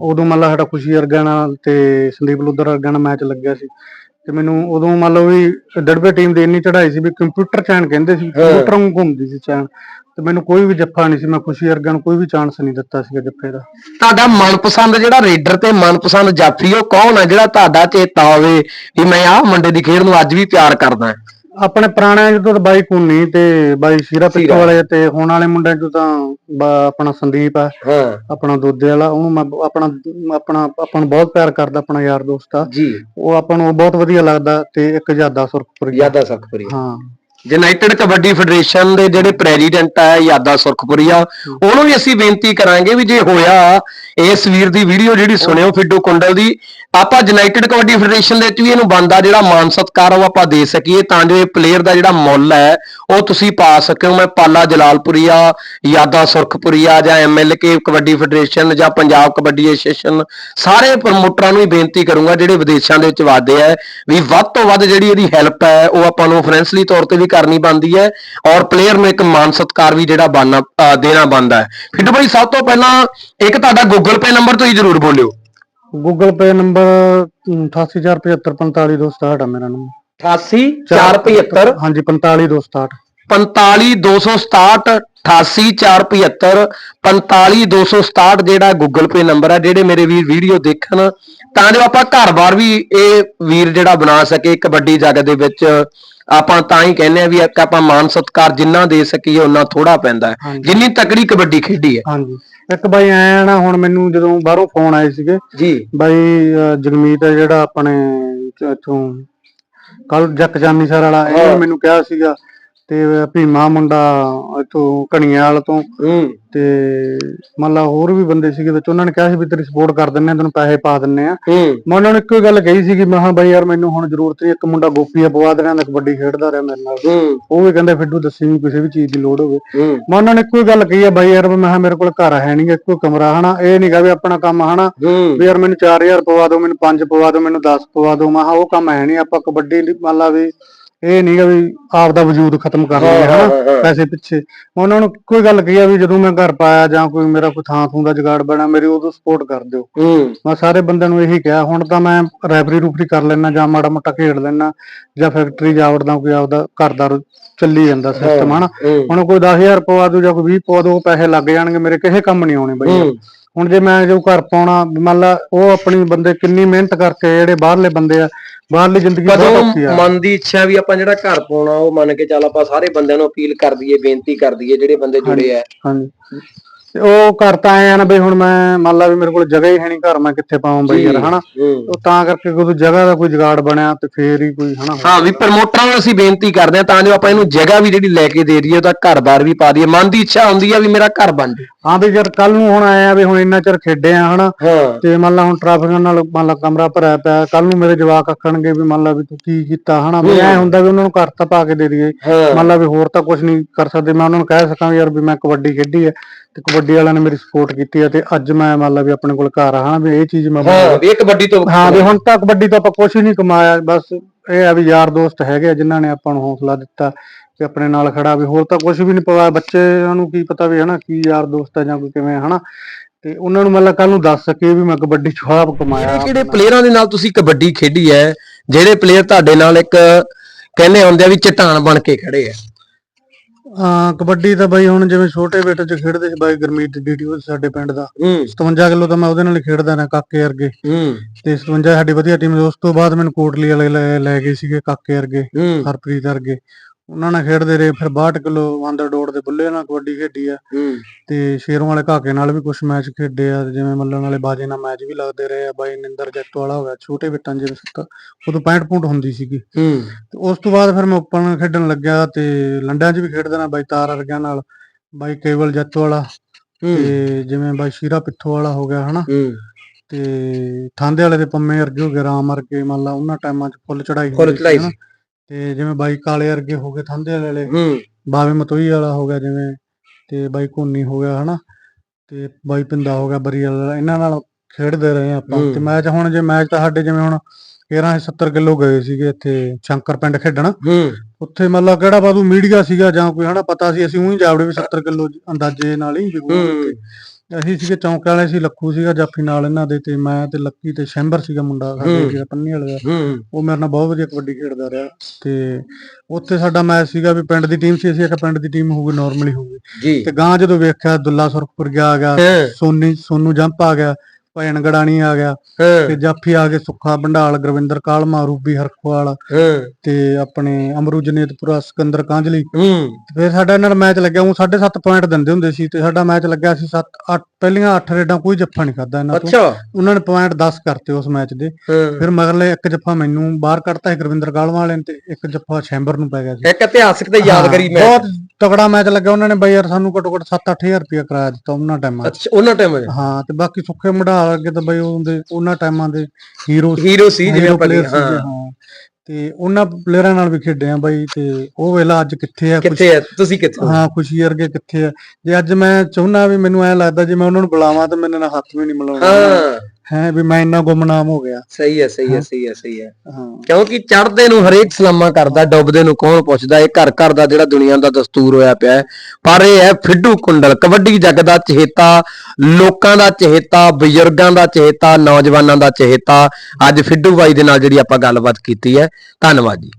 ਉਦੋਂ ਮੰਨ ਲਾ ਸਾਡਾ ਖੁਸ਼ੀ ਵਰਗਾ ਨਾਲ ਤੇ ਸੰਦੀਪ ਲੁੱਦਰ ਵਰਗਾ ਨਾਲ ਮੈਚ ਲੱਗਿਆ ਸੀ। ਤੇ ਮੈਨੂੰ ਉਦੋਂ ਮੰਨ ਲਓ ਵੀ ਡੜਬੇ ਟੀਮ ਦੀ ਇੰਨੀ ਚੜਾਈ ਸੀ ਵੀ ਕੰਪਿਊਟਰ ਚੈਨ ਕਹਿੰਦੇ ਸੀ ਕੰਪਿਊਟਰ ਨੂੰ ਘੁੰਮਦੀ ਸੀ ਚੈਨ। ਤੇ ਮੈਨੂੰ ਕੋਈ ਵੀ ਜੱਫਾ ਨਹੀਂ ਸੀ ਮੈਂ ਖੁਸ਼ੀ ਵਰਗਾ ਨੂੰ ਕੋਈ ਵੀ ਚਾਂਸ ਨਹੀਂ ਦਿੱਤਾ ਸੀਗਾ ਜੱਫੇ ਦਾ। ਤੁਹਾਡਾ ਮਨਪਸੰਦ ਜਿਹੜਾ ਰੇਡਰ ਤੇ ਮਨਪਸੰਦ ਜਾਫੀ ਉਹ ਕੌਣ ਹੈ ਜਿਹੜਾ ਤੁਹਾਡਾ ਚੇਤਾ ਹੋਵੇ ਵੀ ਮੈਂ ਆਹ ਮੁੰਡੇ ਦੀ ਖੇਡ ਨੂੰ ਅੱਜ ਵੀ ਪਿਆਰ ਕਰਦਾ ਆਪਣੇ ਪੁਰਾਣੇ ਜਦੋਂ ਤਾਂ ਬਾਈ ਕੁੰਨੀ ਤੇ ਬਾਈ ਸ਼ੀਰਾ ਸ਼ੀਰਾ। ਵਾਲੇ ਤੇ ਹੁਣ ਵਾਲੇ ਮੁੰਡਿਆਂ ਚੋਂ ਤਾਂ ਬਾ- ਆਪਣਾ ਸੰਦੀਪ ਆ ਹਾਂ। ਆਪਣਾ ਦੁੱਧੇ ਵਾਲਾ ਉਹਨੂੰ ਮੈਂ ਬ- ਆਪਣਾ ਆਪਣਾ ਆਪਾਂ ਨੂੰ ਬਹੁਤ ਪਿਆਰ ਕਰਦਾ ਆਪਣਾ ਯਾਰ ਦੋਸਤ ਆ। ਜੀ। ਉਹ ਆਪਾਂ ਨੂੰ ਬਹੁਤ ਵਧੀਆ ਲੱਗਦਾ ਤੇ ਇੱਕ ਜ਼ਿਆਦਾ ਸੁਰਖਪੁਰੀ ਯਾਦਾ ਸਖਪਰੀ ਹਾਂ। ਯੂਨਾਈਟਿਡ ਕਬੱਡੀ ਫੈਡਰੇਸ਼ਨ ਦੇ ਜਿਹੜੇ ਪ੍ਰੈਜ਼ੀਡੈਂਟ ਆ, ਯਾਦਾ ਸੁਰਖਪੁਰੀਆ, ਉਹਨੂੰ ਵੀ ਅਸੀਂ ਬੇਨਤੀ ਕਰਾਂਗੇ ਵੀ ਜੇ ਹੋਇਆ, ਇਸ ਵੀਰ ਦੀ ਵੀਡੀਓ ਜਿਹੜੀ ਸੁਣਿਓ ਫਿੱਡੂ ਕੁੰਡਲ ਦੀ, ਆਪਾਂ ਯੂਨਾਈਟਿਡ ਕਬੱਡੀ ਫੈਡਰੇਸ਼ਨ ਦੇ ਵਿੱਚ ਵੀ ਇਹਨੂੰ ਬੰਦਾ ਜਿਹੜਾ ਮਾਨ ਸਤਿਕਾਰ ਉਹ ਆਪਾਂ ਦੇ ਸਕੀਏ ਤਾਂ ਜੋ ਇਹ ਪਲੇਅਰ ਦਾ ਜਿਹੜਾ ਮੁੱਲ ਹੈ, ਉਹ ਤੁਸੀਂ ਪਾ ਸਕਿਓ। ਮੈਂ ਪਾਲਾ ਜਲਾਲਪੁਰੀਆ, ਯਾਦਾ ਸੁਰਖਪੁਰੀਆ ਜਾਂ ਐਮਐਲਕੇ ਕਬੱਡੀ ਫੈਡਰੇਸ਼ਨ ਜਾਂ ਪੰਜਾਬ ਕਬੱਡੀ ਐਸੋਸੀਏਸ਼ਨ, ਸਾਰੇ ਪ੍ਰਮੋਟਰਾਂ ਨੂੰ ਹੀ ਬੇਨਤੀ ਕਰੂੰਗਾ, ਜਿਹੜੇ ਵਿਦੇਸ਼ਾਂ ਦੇ ਵਿੱਚ ਵਾਦੇ ਆ, ਵੀ ਵੱਧ ਤੋਂ ਵੱਧ ਜਿਹੜੀ ਇਹਦੀ ਹੈਲਪ ਹੈ, ਉਹ ਆਪਾਂ ਨੂੰ ਫਾਈਨੈਂਸ਼ਲੀ ਤੌਰ ਤੇ ਵੀ ਕਰਨੀ ਬਣਦੀ ਹੈ ਔਰ ਪਲੇਅਰ ਨੂੰ ਇੱਕ ਮਾਨ ਸਤਿਕਾਰ ਵੀ ਜਿਹੜਾ ਬਣਨਾ ਦੇਣਾ ਬਣਦਾ ਹੈ। ਫਿੱਟੂ ਭਾਈ ਸਭ ਤੋਂ ਪਹਿਲਾਂ ਇੱਕ ਤੁਹਾਡਾ ਗੂਗਲ ਪੇ ਨੰਬਰ ਤੁਸੀਂ ਜ਼ਰੂਰ ਬੋਲਿਓ। ਗੂਗਲ ਪੇ ਨੰਬਰ 884754267 ਆ ਮੇਰਾ ਨੰਬਰ 88 475 ਹਾਂਜੀ 45267 45267 88475 45267 ਜਿਹੜਾ ਗੂਗਲ ਪੇ ਨੰਬਰ ਹੈ ਜਿਹੜੇ ਮੇਰੇ ਵੀਰ ਵੀਡੀਓ ਦੇਖਣ ਤਾਂ ਜੋ ਆਪਾਂ ਘਰ-ਬਾਰ ਵੀ ਇਹ ਵੀਰ ਜਿਹੜਾ ਬਣਾ ਸਕੇ ਕਬੱਡੀ ਜਗਤ ਦੇ ਵਿੱਚ ਆਪਾਂ ਤਾਂ ਹੀ ਕਹਿੰਦੇ ਆ ਵੀ ਆਪਾਂ ਮਾਨ ਸਤਿਕਾਰ ਜਿੰਨਾ ਦੇ ਸਕੀਏ ਉਹਨਾਂ ਥੋੜਾ ਪੈਂਦਾ। ਜਿੰਨੀ ਤਕੜੀ ਕਬੱਡੀ ਖੇਡੀ ਹੈ ਹਾਂਜੀ ਇੱਕ ਬਾਈ ਐ ਨਾ ਹੁਣ ਮੈਨੂੰ ਜਦੋਂ ਬਾਹਰੋਂ ਫੋਨ ਆਏ ਸੀਗੇ ਜੀ ਬਾਈ ਜਗਮੀਤ ਹੈ ਜਿਹੜਾ ਆਪਣੇ ਇੱਥੋਂ ਕੱਲ ਜੱਕ ਜਾਨੀ ਸਰ ਵਾਲਾ ਹਾਂ। ਇਹਨੇ ਮੈਨੂੰ ਕਿਹਾ ਸੀਗਾ ਤੇ ਭੀਮਾ ਮੁੰਡਾ ਇੱਥੋਂ ਕਣੀਆਲ ਤੋਂ ਹੂੰ। ਤੇ ਮੰਨ ਲਾ ਹੋਰ ਵੀ ਬੰਦੇ ਸੀਗੇ ਵਿੱਚ ਉਹਨਾਂ ਨੇ ਕਿਹਾ ਸੀ ਵੀ ਤੇਰੀ ਸਪੋਰਟ ਕਰ ਦਿੰਨੇ ਆ ਤੈਨੂੰ ਪੈਸੇ ਪਾ ਦਿੰਨੇ ਆ ਹੂੰ। ਮੈਂ ਉਹਨਾਂ ਨੂੰ ਇੱਕੋ ਹੀ ਗੱਲ ਕਹੀ ਸੀਗੀ ਮੈਂ ਕਿਹਾ ਬਾਈ ਯਾਰ ਮੈਨੂੰ ਹੁਣ ਜ਼ਰੂਰਤ ਨਹੀਂ ਇੱਕ ਮੁੰਡਾ ਗੋਪੀ ਆ ਪਵਾ ਦੇਣਾ ਦਾ ਕਬੱਡੀ ਖੇਡਦਾ ਰਿਹਾ ਮੇਰੇ ਨਾਲ। ਹੂੰ। ਉਹ ਵੀ ਕਹਿੰਦੇ ਫਿੱਡੂ ਦੱਸੀ ਵੀ ਕਿਸੇ ਵੀ ਚੀਜ਼ ਦੀ ਲੋੜ ਹੋਵੇ। ਹੂੰ। ਮੈਂ ਉਹਨਾਂ ਨੇ ਇੱਕੋ ਹੀ ਗੱਲ ਕਹੀ ਆ ਬਾਈ ਯਾਰ ਮੈਂ ਕਿਹਾ ਮੇਰੇ ਕੋਲ ਘਰ ਹੈ ਨਹੀਂ ਇੱਕੋ ਕਮਰਾ ਹਨਾ ਇਹ ਨਹੀਂਗਾ ਵੀ ਆਪਣਾ ਕੰਮ ਹਨਾ ਹੂੰ। ਵੀ ਯਾਰ ਮੈਨੂੰ 4000 ਪਵਾ ਦਿਓ ਮੈਨੂੰ 5 ਪਵਾ ਦਿਓ ਮੈਨੂੰ 10 ਪਵਾ ਦਿਓ ਮੈਂ ਕਿਹਾ ਉਹ ਕੰਮ ਹੈ ਨਹੀਂ ਆਪਾਂ ਕਬੱਡੀ ਮੰਨ ਲਾ ਵੀ ਇਹ ਨਹੀਂਗਾ ਵੀ ਆਪ ਦਾ ਵਜੂਦ ਖਤਮ ਕਰ ਹਾਂ, ਹਨਾ। ਪੈਸੇ ਪਿੱਛੇ। ਉਹਨਾਂ ਨੂੰ ਕੋਈ ਗੱਲ ਕਹੀ ਆ ਵੀ ਜਦੋਂ ਮੈਂ ਘਰ ਪਾਇਆ ਜਾਂ ਕੋਈ ਮੇਰਾ ਕੋਈ ਥਾਂ ਥੂੰ ਦਾ ਜੁਗਾੜ ਬਣਾ ਮੇਰੀ ਉਦੋਂ ਸਪੋਰਟ ਕਰ ਦਿਓ। ਮੈਂ ਸਾਰੇ ਬੰਦਿਆਂ ਨੂੰ ਇਹੀ ਕਿਹਾ ਹੁਣ ਤਾਂ ਮੈਂ ਰੈਫਰੀ ਰੂਫਰੀ ਕਰ ਲੈਣਾ ਜਾਂ ਮਾੜਾ ਮੋਟਾ ਖੇਡ ਲੈਣਾ ਜਾਂ ਫੈਕਟਰੀ ਜਾਵੜਦਾ ਕੋਈ ਆਪਦਾ ਘਰ ਦਾ ਚੱਲੀ ਜਾਂਦਾ ਸਿਸਟਮ ਹਨਾ। ਹੁਣ ਕੋਈ 10000 ਪਵਾ ਦੂ ਜਾਂ ਕੋਈ 20 ਪਵਾ ਦੂ ਪੈਸੇ ਲੱਗ ਜਾਣਗੇ ਮੇਰੇ ਕਿਸੇ ਕੰਮ ਨਹੀਂ ਆਉਣੇ ਬਈ। ਹੁਣ ਜੇ ਮੈਂ ਜੋ ਘਰ ਪਾਉਣਾ ਮੰਨ ਲਾ ਉਹ ਆਪਣੀ ਬੰਦੇ ਕਿੰਨੀ ਮਿਹਨਤ ਕਰਕੇ ਜਿਹੜੇ ਬਾਹਰਲੇ ਬੰਦੇ ਆ ਬਾਹਰਲੀ ਜ਼ਿੰਦਗੀ ਬਹੁਤ ਔਖੀ ਕਦੋਂ ਆ। ਮਨ ਦੀ ਇੱਛਾ ਵੀ ਆਪਾਂ ਜਿਹੜਾ ਘਰ ਪਾਉਣਾ ਉਹ ਮੰਨ ਕੇ ਚੱਲ ਆਪਾਂ ਸਾਰੇ ਬੰਦਿਆਂ ਨੂੰ ਅਪੀਲ ਕਰ ਦਈਏ ਬੇਨਤੀ ਕਰ ਦਈਏ ਜਿਹੜੇ ਬੰਦੇ ਜੁੜੇ ਆ। ਹਾਂਜੀ। ਤੇ ਉਹ ਘਰ ਤਾਂ ਆਏ ਆ ਨਾ ਬਈ ਹੁਣ ਮੈਂ ਮੰਨ ਲਾ ਵੀ ਮੇਰੇ ਕੋਲ ਜਗ੍ਹਾ ਹੀ ਹੈ ਨਹੀਂ ਘਰ ਮੈਂ ਕਿੱਥੇ ਪਾਵਾਂ ਬਈ ਯਾਰ ਹਨਾ? ਹੂੰ। ਉਹ ਤਾਂ ਕਰਕੇ ਕੋਈ ਜਗ੍ਹਾ ਦਾ ਕੋਈ ਜੁਗਾੜ ਬਣਿਆ ਤੇ ਫੇਰ ਹੀ ਕੋਈ ਹਨਾ? ਹਾਂ ਵੀ ਪ੍ਰਮੋਟਰਾਂ ਨੂੰ ਅਸੀਂ ਬੇਨਤੀ ਕਰਦੇ ਹਾਂ ਤਾਂ ਜੋ ਆਪਾਂ ਇਹਨੂੰ ਜਗ੍ਹਾ ਵੀ ਜਿਹੜੀ ਲੈ ਕੇ ਦੇ ਦਈਏ ਉਹਦਾ ਘਰ-ਬਾਰ ਵੀ ਪਾ ਦਈਏ। ਮਨ ਦੀ ਇੱਛਾ ਹੁੰਦੀ ਆ ਵੀ ਮੇਰਾ ਘਰ ਬਣ ਜੇ ਹਾਂ ਵੀ ਯਾਰ ਕੱਲ ਨੂੰ ਹੁਣ ਆਏ ਆ ਵੀ ਹੁਣ ਇੰਨਾ ਚਿਰ ਖੇਡੇ ਆ ਹਨਾ? ਹਾਂ। ਤੇ ਮੰਨ ਲਾ ਹੁਣ ਟ੍ਰੈਫਿਕ ਨਾਲ ਮੰਨ ਲਾ ਕਮਰਾ ਭਰਿਆ ਪਿਆ ਕੱਲ ਨੂੰ ਮੇਰੇ ਜਵਾਕ ਆਖਣਗੇ ਵੀ ਮੰਨ ਲਾ ਵੀ ਤੂੰ ਕੀ ਕੀਤਾ ਹਨਾ? ਵੀ ਐ ਹੁੰਦਾ ਵੀ ਉਹਨਾਂ ਨੂੰ ਘਰ ਤਾਂ ਪਾ ਕੇ ਦੇ ਦਈਏ। ਹਾਂ। ਮੰਨ ਲਾ ਵੀ ਹੋਰ ਤਾਂ ਕੁਝ ਨਹੀਂ ਕਰ ਸਕਦੇ। ਮੈਂ ਉਹਨਾਂ ਨੂੰ ਕਹਿ ਸਕਾਂ ਵੀ ਯਾਰ ਵੀ ਮੈਂ ਕਬੱਡੀ ਖੇਡੀ ਹੈ ਤੇ ਕਬੱਡੀ ਵਾਲਿਆਂ ਨੇ ਮੇਰੀ ਸਪੋਰਟ ਕੀਤੀ ਹੈ ਤੇ ਅੱਜ ਮੈਂ ਮੰਨ ਲਾ ਵੀ ਆਪਣੇ ਕੋਲ ਘਰ ਆ ਹਨਾ ਵੀ ਇਹ ਚੀਜ਼ ਮੈਂ ਹਾਂ ਵੀ ਇਹ ਕਬੱਡੀ ਤੋਂ ਹਾਂ ਵੀ ਹੁਣ ਤਾਂ ਕਬੱਡੀ ਤੋਂ ਆਪਾਂ ਕੁਝ ਨਹੀਂ ਕਮਾਇਆ ਬਸ ਇਹ ਆ ਵੀ ਯਾਰ ਦੋਸਤ ਹੈਗੇ ਆ ਜਿਨ੍ਹਾਂ ਨੇ ਆਪਾਂ ਨੂੰ ਹੌਸਲਾ ਦਿੱਤਾ ਕਿ ਆਪਣੇ ਨਾਲ ਖੜਾ ਵੀ ਹੋਰ ਤਾਂ ਕੁਝ ਵੀ ਨਹੀਂ ਪਵਾਇਆ ਬੱਚਿਆਂ ਨੂੰ ਕੀ ਪਤਾ ਵੀ ਹਨਾ ਕੀ ਯਾਰ ਦੋਸਤ ਆ ਜਾਂ ਕੋਈ ਕਿਵੇਂ ਹਨਾ। ਤੇ ਉਹਨਾਂ ਨੂੰ ਮਤਲਬ ਕੱਲ ਨੂੰ ਦੱਸ ਸਕੇ ਵੀ ਮੈਂ ਕਬੱਡੀ ਚ ਆਪ ਕਮਾਇਆ ਕਿਹੜੇ ਕਿਹੜੇ ਪਲੇਅਰਾਂ ਦੇ ਨਾਲ ਤੁਸੀਂ ਕਬੱਡੀ ਖੇਡੀ ਹੈ ਜਿਹੜੇ ਪਲੇਅਰ ਤੁਹਾਡੇ ਨਾਲ ਇੱਕ ਕਹਿੰਦੇ ਹੁੰਦੇ ਆ ਵੀ ਚਟਾਨ ਬਣ ਕੇ ਖੜੇ ਆ। ਹਾਂ ਕਬੱਡੀ ਤਾਂ ਬਾਈ ਹੁਣ ਜਿਵੇਂ ਛੋਟੇ ਬੇਟੇ ਚ ਖੇਡਦੇ ਸੀ ਬਾਈ ਗਰਮੀਤ ਡੀਟੀਓ ਸਾਡੇ ਪਿੰਡ ਦਾ। ਹੂੰ। 57 ਕਿਲੋ ਤਾਂ ਮੈਂ ਉਹਦੇ ਨਾਲ ਹੀ ਖੇਡਦਾ ਰਿਹਾ ਕਾਕੇ ਵਰਗੇ। ਤੇ 57 ਸਾਡੀ ਵਧੀਆ ਟੀਮ ਉਸ ਤੋਂ ਬਾਅਦ ਮੈਨੂੰ ਕੋਟਲੀ ਵਾਲੇ ਲੈ ਗਏ ਸੀਗੇ ਕਾਕੇ ਵਰਗੇ ਹਰਪ੍ਰੀਤ ਵਰਗੇ। ਉਹਨਾਂ ਨਾਲ ਖੇਡਦੇ ਰਹੇ ਫਿਰ 62 ਕਿਲੋ ਅੰਦਰ ਡੋੜ ਦੇ ਬੁੱਲੇ ਨਾਲ ਕਬੱਡੀ ਖੇਡੀ ਆ। ਤੇ ਸ਼ੇਰੋਂ ਵਾਲੇ ਕਾਕੇ ਨਾਲ ਵੀ ਕੁਝ ਮੈਚ ਖੇਡੇ ਆ ਜਿਵੇਂ ਮੱਲਣ ਵਾਲੇ ਬਾਜੇ ਨਾਲ ਮੈਚ ਵੀ ਲੱਗਦੇ ਰਹੇ ਆ। ਬਾਈ ਨਿੰਦਰ ਜੱਟ ਵਾਲਾ ਹੋ ਗਿਆ ਛੋਟੇ ਬਿੱਟਾਂ ਜਿਵੇਂ ਸੱਤ ਉਦੋਂ 65 ਪੁੰਟ ਹੁੰਦੀ ਸੀਗੀ। ਤੇ ਉਸ ਤੋਂ ਬਾਅਦ ਫਿਰ ਮੈਂ ਓਪਨ ਖੇਡਣ ਲੱਗਿਆ ਤੇ ਲੰਡਿਆਂ 'ਚ ਵੀ ਖੇਡਦਾ ਨਾ ਬਾਈ ਤਾਰ ਵਰਗਿਆਂ ਨਾਲ ਬਾਈ ਕੇਵਲ ਜੱਟ ਵਾਲਾ ਤੇ ਜਿਵੇਂ ਬਾਈ ਸ਼ੀਰਾ ਪਿੱਥੋ ਵਾਲਾ ਹੋ ਗਿਆ ਹਨਾ? ਤੇ ਥਾਂਦੇ ਵਾਲੇ ਦੇ ਪੰਮੇ ਵਰਗੇ ਹੋ ਗਏ ਰਾਮ ਵਰਗੇ ਮੰਨ ਲਾ ਉਹਨਾਂ ਟਾਈਮਾਂ 'ਚ ਫੁੱਲ ਚੜਾਈ ਫੁੱਲ ਚੜ੍ਹਾਈ ਸੀ। ਤੇ ਜਿਵੇਂ ਬਾਈ ਕਾਲੇ ਵਰਗੇ ਹੋ ਗਏ ਥਾਂਦੇ ਵਾਲੇ ਬਾਵੇ ਮਤੋਈ ਵਾਲਾ ਹੋ ਗਿਆ ਜਿਵੇਂ ਤੇ ਬਾਈ ਕੋਨੀ ਹੋ ਗਿਆ ਹਨਾ। ਤੇ ਬਾਈ ਪਿੰਦਾ ਹੋ ਗਿਆ ਬਰੀ ਵਾਲਾ ਇਹਨਾਂ ਨਾਲ ਖੇਡਦੇ ਰਹੇ ਆਪਾਂ। ਤੇ ਮੈਚ ਹੁਣ ਜੇ ਮੈਚ ਤਾਂ ਸਾਡੇ ਜਿਵੇਂ ਹੁਣ 13 70 ਕਿਲੋ ਗਏ ਸੀਗੇ ਇੱਥੇ ਸ਼ੰਕਰ ਪਿੰਡ ਖੇਡਣ। ਉੱਥੇ ਮਤਲਬ ਕਿਹੜਾ ਬਾਦੂ ਮੀਡੀਆ ਸੀਗਾ ਜਾਂ ਕੋਈ ਹਨਾ ਪਤਾ ਸੀ ਅਸੀਂ ਉਹੀ ਜਾਵੜੇ ਵੀ 70 ਕਿਲੋ ਅੰਦਾਜ਼ੇ ਨਾਲ ਹੀ ਅਸੀਂ ਸੀਗੇ ਚੌਂਕ ਵਾਲੇ ਸੀ ਲੱਖੂ ਸੀਗਾ ਜਾਫੀ ਨਾਲ ਇਹਨਾਂ ਦੇ ਤੇ ਮੈਂ ਤੇ ਲੱਕੀ ਤੇ ਸ਼ੈਂਬਰ ਸੀਗਾ ਮੁੰਡਾ ਸਾਡੇ। ਜਿਹੜਾ ਪੰਨੀ ਵਾਲੇ ਦਾ। ਉਹ ਮੇਰੇ ਨਾਲ ਬਹੁਤ ਵਧੀਆ ਕਬੱਡੀ ਖੇਡਦਾ ਰਿਹਾ ਤੇ ਉੱਥੇ ਸਾਡਾ ਮੈਚ ਸੀਗਾ ਵੀ ਪਿੰਡ ਦੀ ਟੀਮ ਸੀ ਅਸੀਂ ਇੱਕ ਪਿੰਡ ਦੀ ਟੀਮ ਹੋਊਗੀ ਨਾਰਮਲੀ ਹੋਊਗੀ। ਤੇ ਗਾਂ ਜਦੋਂ ਵੇਖਿਆ ਦੁੱਲਾ ਸੁਰਖਪੁਰ ਗਿਆ ਆ ਗਿਆ ਸੋਨੀ ਸੋਨੂ ਜੰਪ ਆ ਗਿਆ ਭੈਣ ਗੜਾਣੀ ਆ ਗਿਆ ਤੇ ਜਾਫੀ ਆ ਗਏ ਸੁੱਖਾ ਭੰਡਾਲ ਗੁਰਵਿੰਦਰ ਕਾਲਮਾ ਰੂਬੀ ਹਰਖਵਾਲ ਤੇ ਆਪਣੇ ਅਮਰੂ ਜਨੇਤਪੁਰਾ ਸਿਕੰਦਰ ਤੇ ਫਿਰ ਸਾਡਾ ਇਹਨਾਂ ਨਾਲ ਮੈਚ ਲੱਗਿਆ ਉਹ 7.5 ਪੁਆਇੰਟ ਦਿੰਦੇ ਹੁੰਦੇ ਸੀ ਤੇ ਸਾਡਾ ਮੈਚ ਲੱਗਿਆ ਸੀ 7 8 ਪਹਿਲੀਆਂ 8 ਰੇਡਾਂ ਕੋਈ ਜੱਫਾ ਨਹੀਂ ਖਾਦਾ ਇਹਨਾਂ ਤੋਂ। ਉਹਨਾਂ ਨੇ ਪੁਆਇੰਟ 10 ਕਰਤੇ ਉਸ ਮੈਚ ਦੇ। ਫਿਰ ਮਗਰਲੇ ਇੱਕ ਜੱਫਾ ਮੈਨੂੰ ਬਾਹਰ ਕੱਢਤਾ ਗੁਰਵਿੰਦਰ ਕਾਲਮਾ ਵਾਲੇ ਨੇ ਤੇ ਇੱਕ ਜੱਫਾ ਸ਼ੈਂਬਰ ਨੂੰ ਪੈ ਗਿਆ ਸੀ। ਇੱਕ ਇਤਿਹਾਸਕ ਤੇ ਯਾਦਗਾਰੀ ਮੈਚ ਬਹੁਤ ਤਗੜਾ ਮੈਚ ਲੱਗਾ ਉਹਨਾਂ ਨੇ ਬਈ ਯਾਰ ਸਾਨੂੰ ਘੱਟੋ ਘੱਟ 7-8000 ਰੁਪਇਆ ਕਿਰਾਇਆ ਦਿੱਤਾ ਉਹਨਾਂ ਟਾਈਮਾਂ 'ਚ। ਅੱਛਾ ਉਹਨਾਂ ਟਾਈਮ ਹਾਂ ਤੇ ਬਾਕੀ ਸੁੱਖੇ ਮਢਾਲ ਅੱਗੇ ਤਾਂ ਬਈ ਉਹਦੇ ਉਹਨਾਂ ਟਾਈਮਾਂ ਦੇ ਹੀਰੋ ਹੀਰੋ ਸੀ ਜਿਵੇਂ hero ਆਪਾਂ ਹਾਂ। ਤੇ ਉਹਨਾਂ ਪਲੇਅਰਾਂ ਨਾਲ ਵੀ ਖੇਡੇ ਆ ਬਾਈ ਤੇ ਉਹ ਵੇਲਾ ਅੱਜ ਕਿੱਥੇ ਆ ਕਿੱਥੇ ਹੈ ਤੁਸੀਂ ਕਿੱਥੇ ਹੋ? ਹਾਂ ਖੁਸ਼ੀ ਵਰਗੇ ਕਿੱਥੇ ਆ। ਜੇ ਅੱਜ ਮੈਂ ਚਾਹੁੰਨਾ ਵੀ ਮੈਨੂੰ ਐ ਲੱਗਦਾ ਜੇ ਮੈਂ ਉਹਨਾਂ ਨੂੰ ਬੁਲਾਵਾਂ ਤਾਂ ਮੇਰੇ ਨਾਲ ਹੱਥ ਵੀ ਨਹੀਂ ਮਿਲਾਉਣਾ। ਹਾਂ। ਹੈ ਵੀ ਮੈਂ ਇੰਨਾ ਗੁੰਮਨਾਮ ਹੋ ਗਿਆ। ਸਹੀ ਹੈ ਸਹੀ ਹੈ ਸਹੀ ਹੈ ਸਹੀ ਹੈ। ਹਾਂ। ਕਿਉਂਕਿ ਚੜ੍ਹਦੇ ਨੂੰ ਹਰੇਕ ਸਲਾਮਾ ਕਰਦਾ ਡੁੱਬਦੇ ਨੂੰ ਕੌਣ ਪੁੱਛਦਾ? ਇਹ ਘਰ ਘਰ ਦਾ ਜਿਹੜਾ ਦੁਨੀਆ ਦਾ ਦਸਤੂਰ ਹੋਇਆ ਪਿਆ ਹੈ। ਪਰ ਇਹ ਹੈ ਫਿੱਡੂ ਕੁੰਡਲ ਕਬੱਡੀ ਜੱਗ ਦਾ ਚਹੇਤਾ ਲੋਕਾਂ ਦਾ ਚਹੇਤਾ ਬਜ਼ੁਰਗਾਂ ਦਾ ਚਹੇਤਾ ਨੌਜਵਾਨਾਂ ਦਾ ਚਹੇਤਾ। ਅੱਜ ਫਿੱਡੂ ਬਾਈ ਦੇ ਨਾਲ ਜਿਹੜੀ ਆਪਾਂ ਗੱਲਬਾਤ ਕੀਤੀ ਹੈ। ਧੰਨਵਾਦ ਜੀ।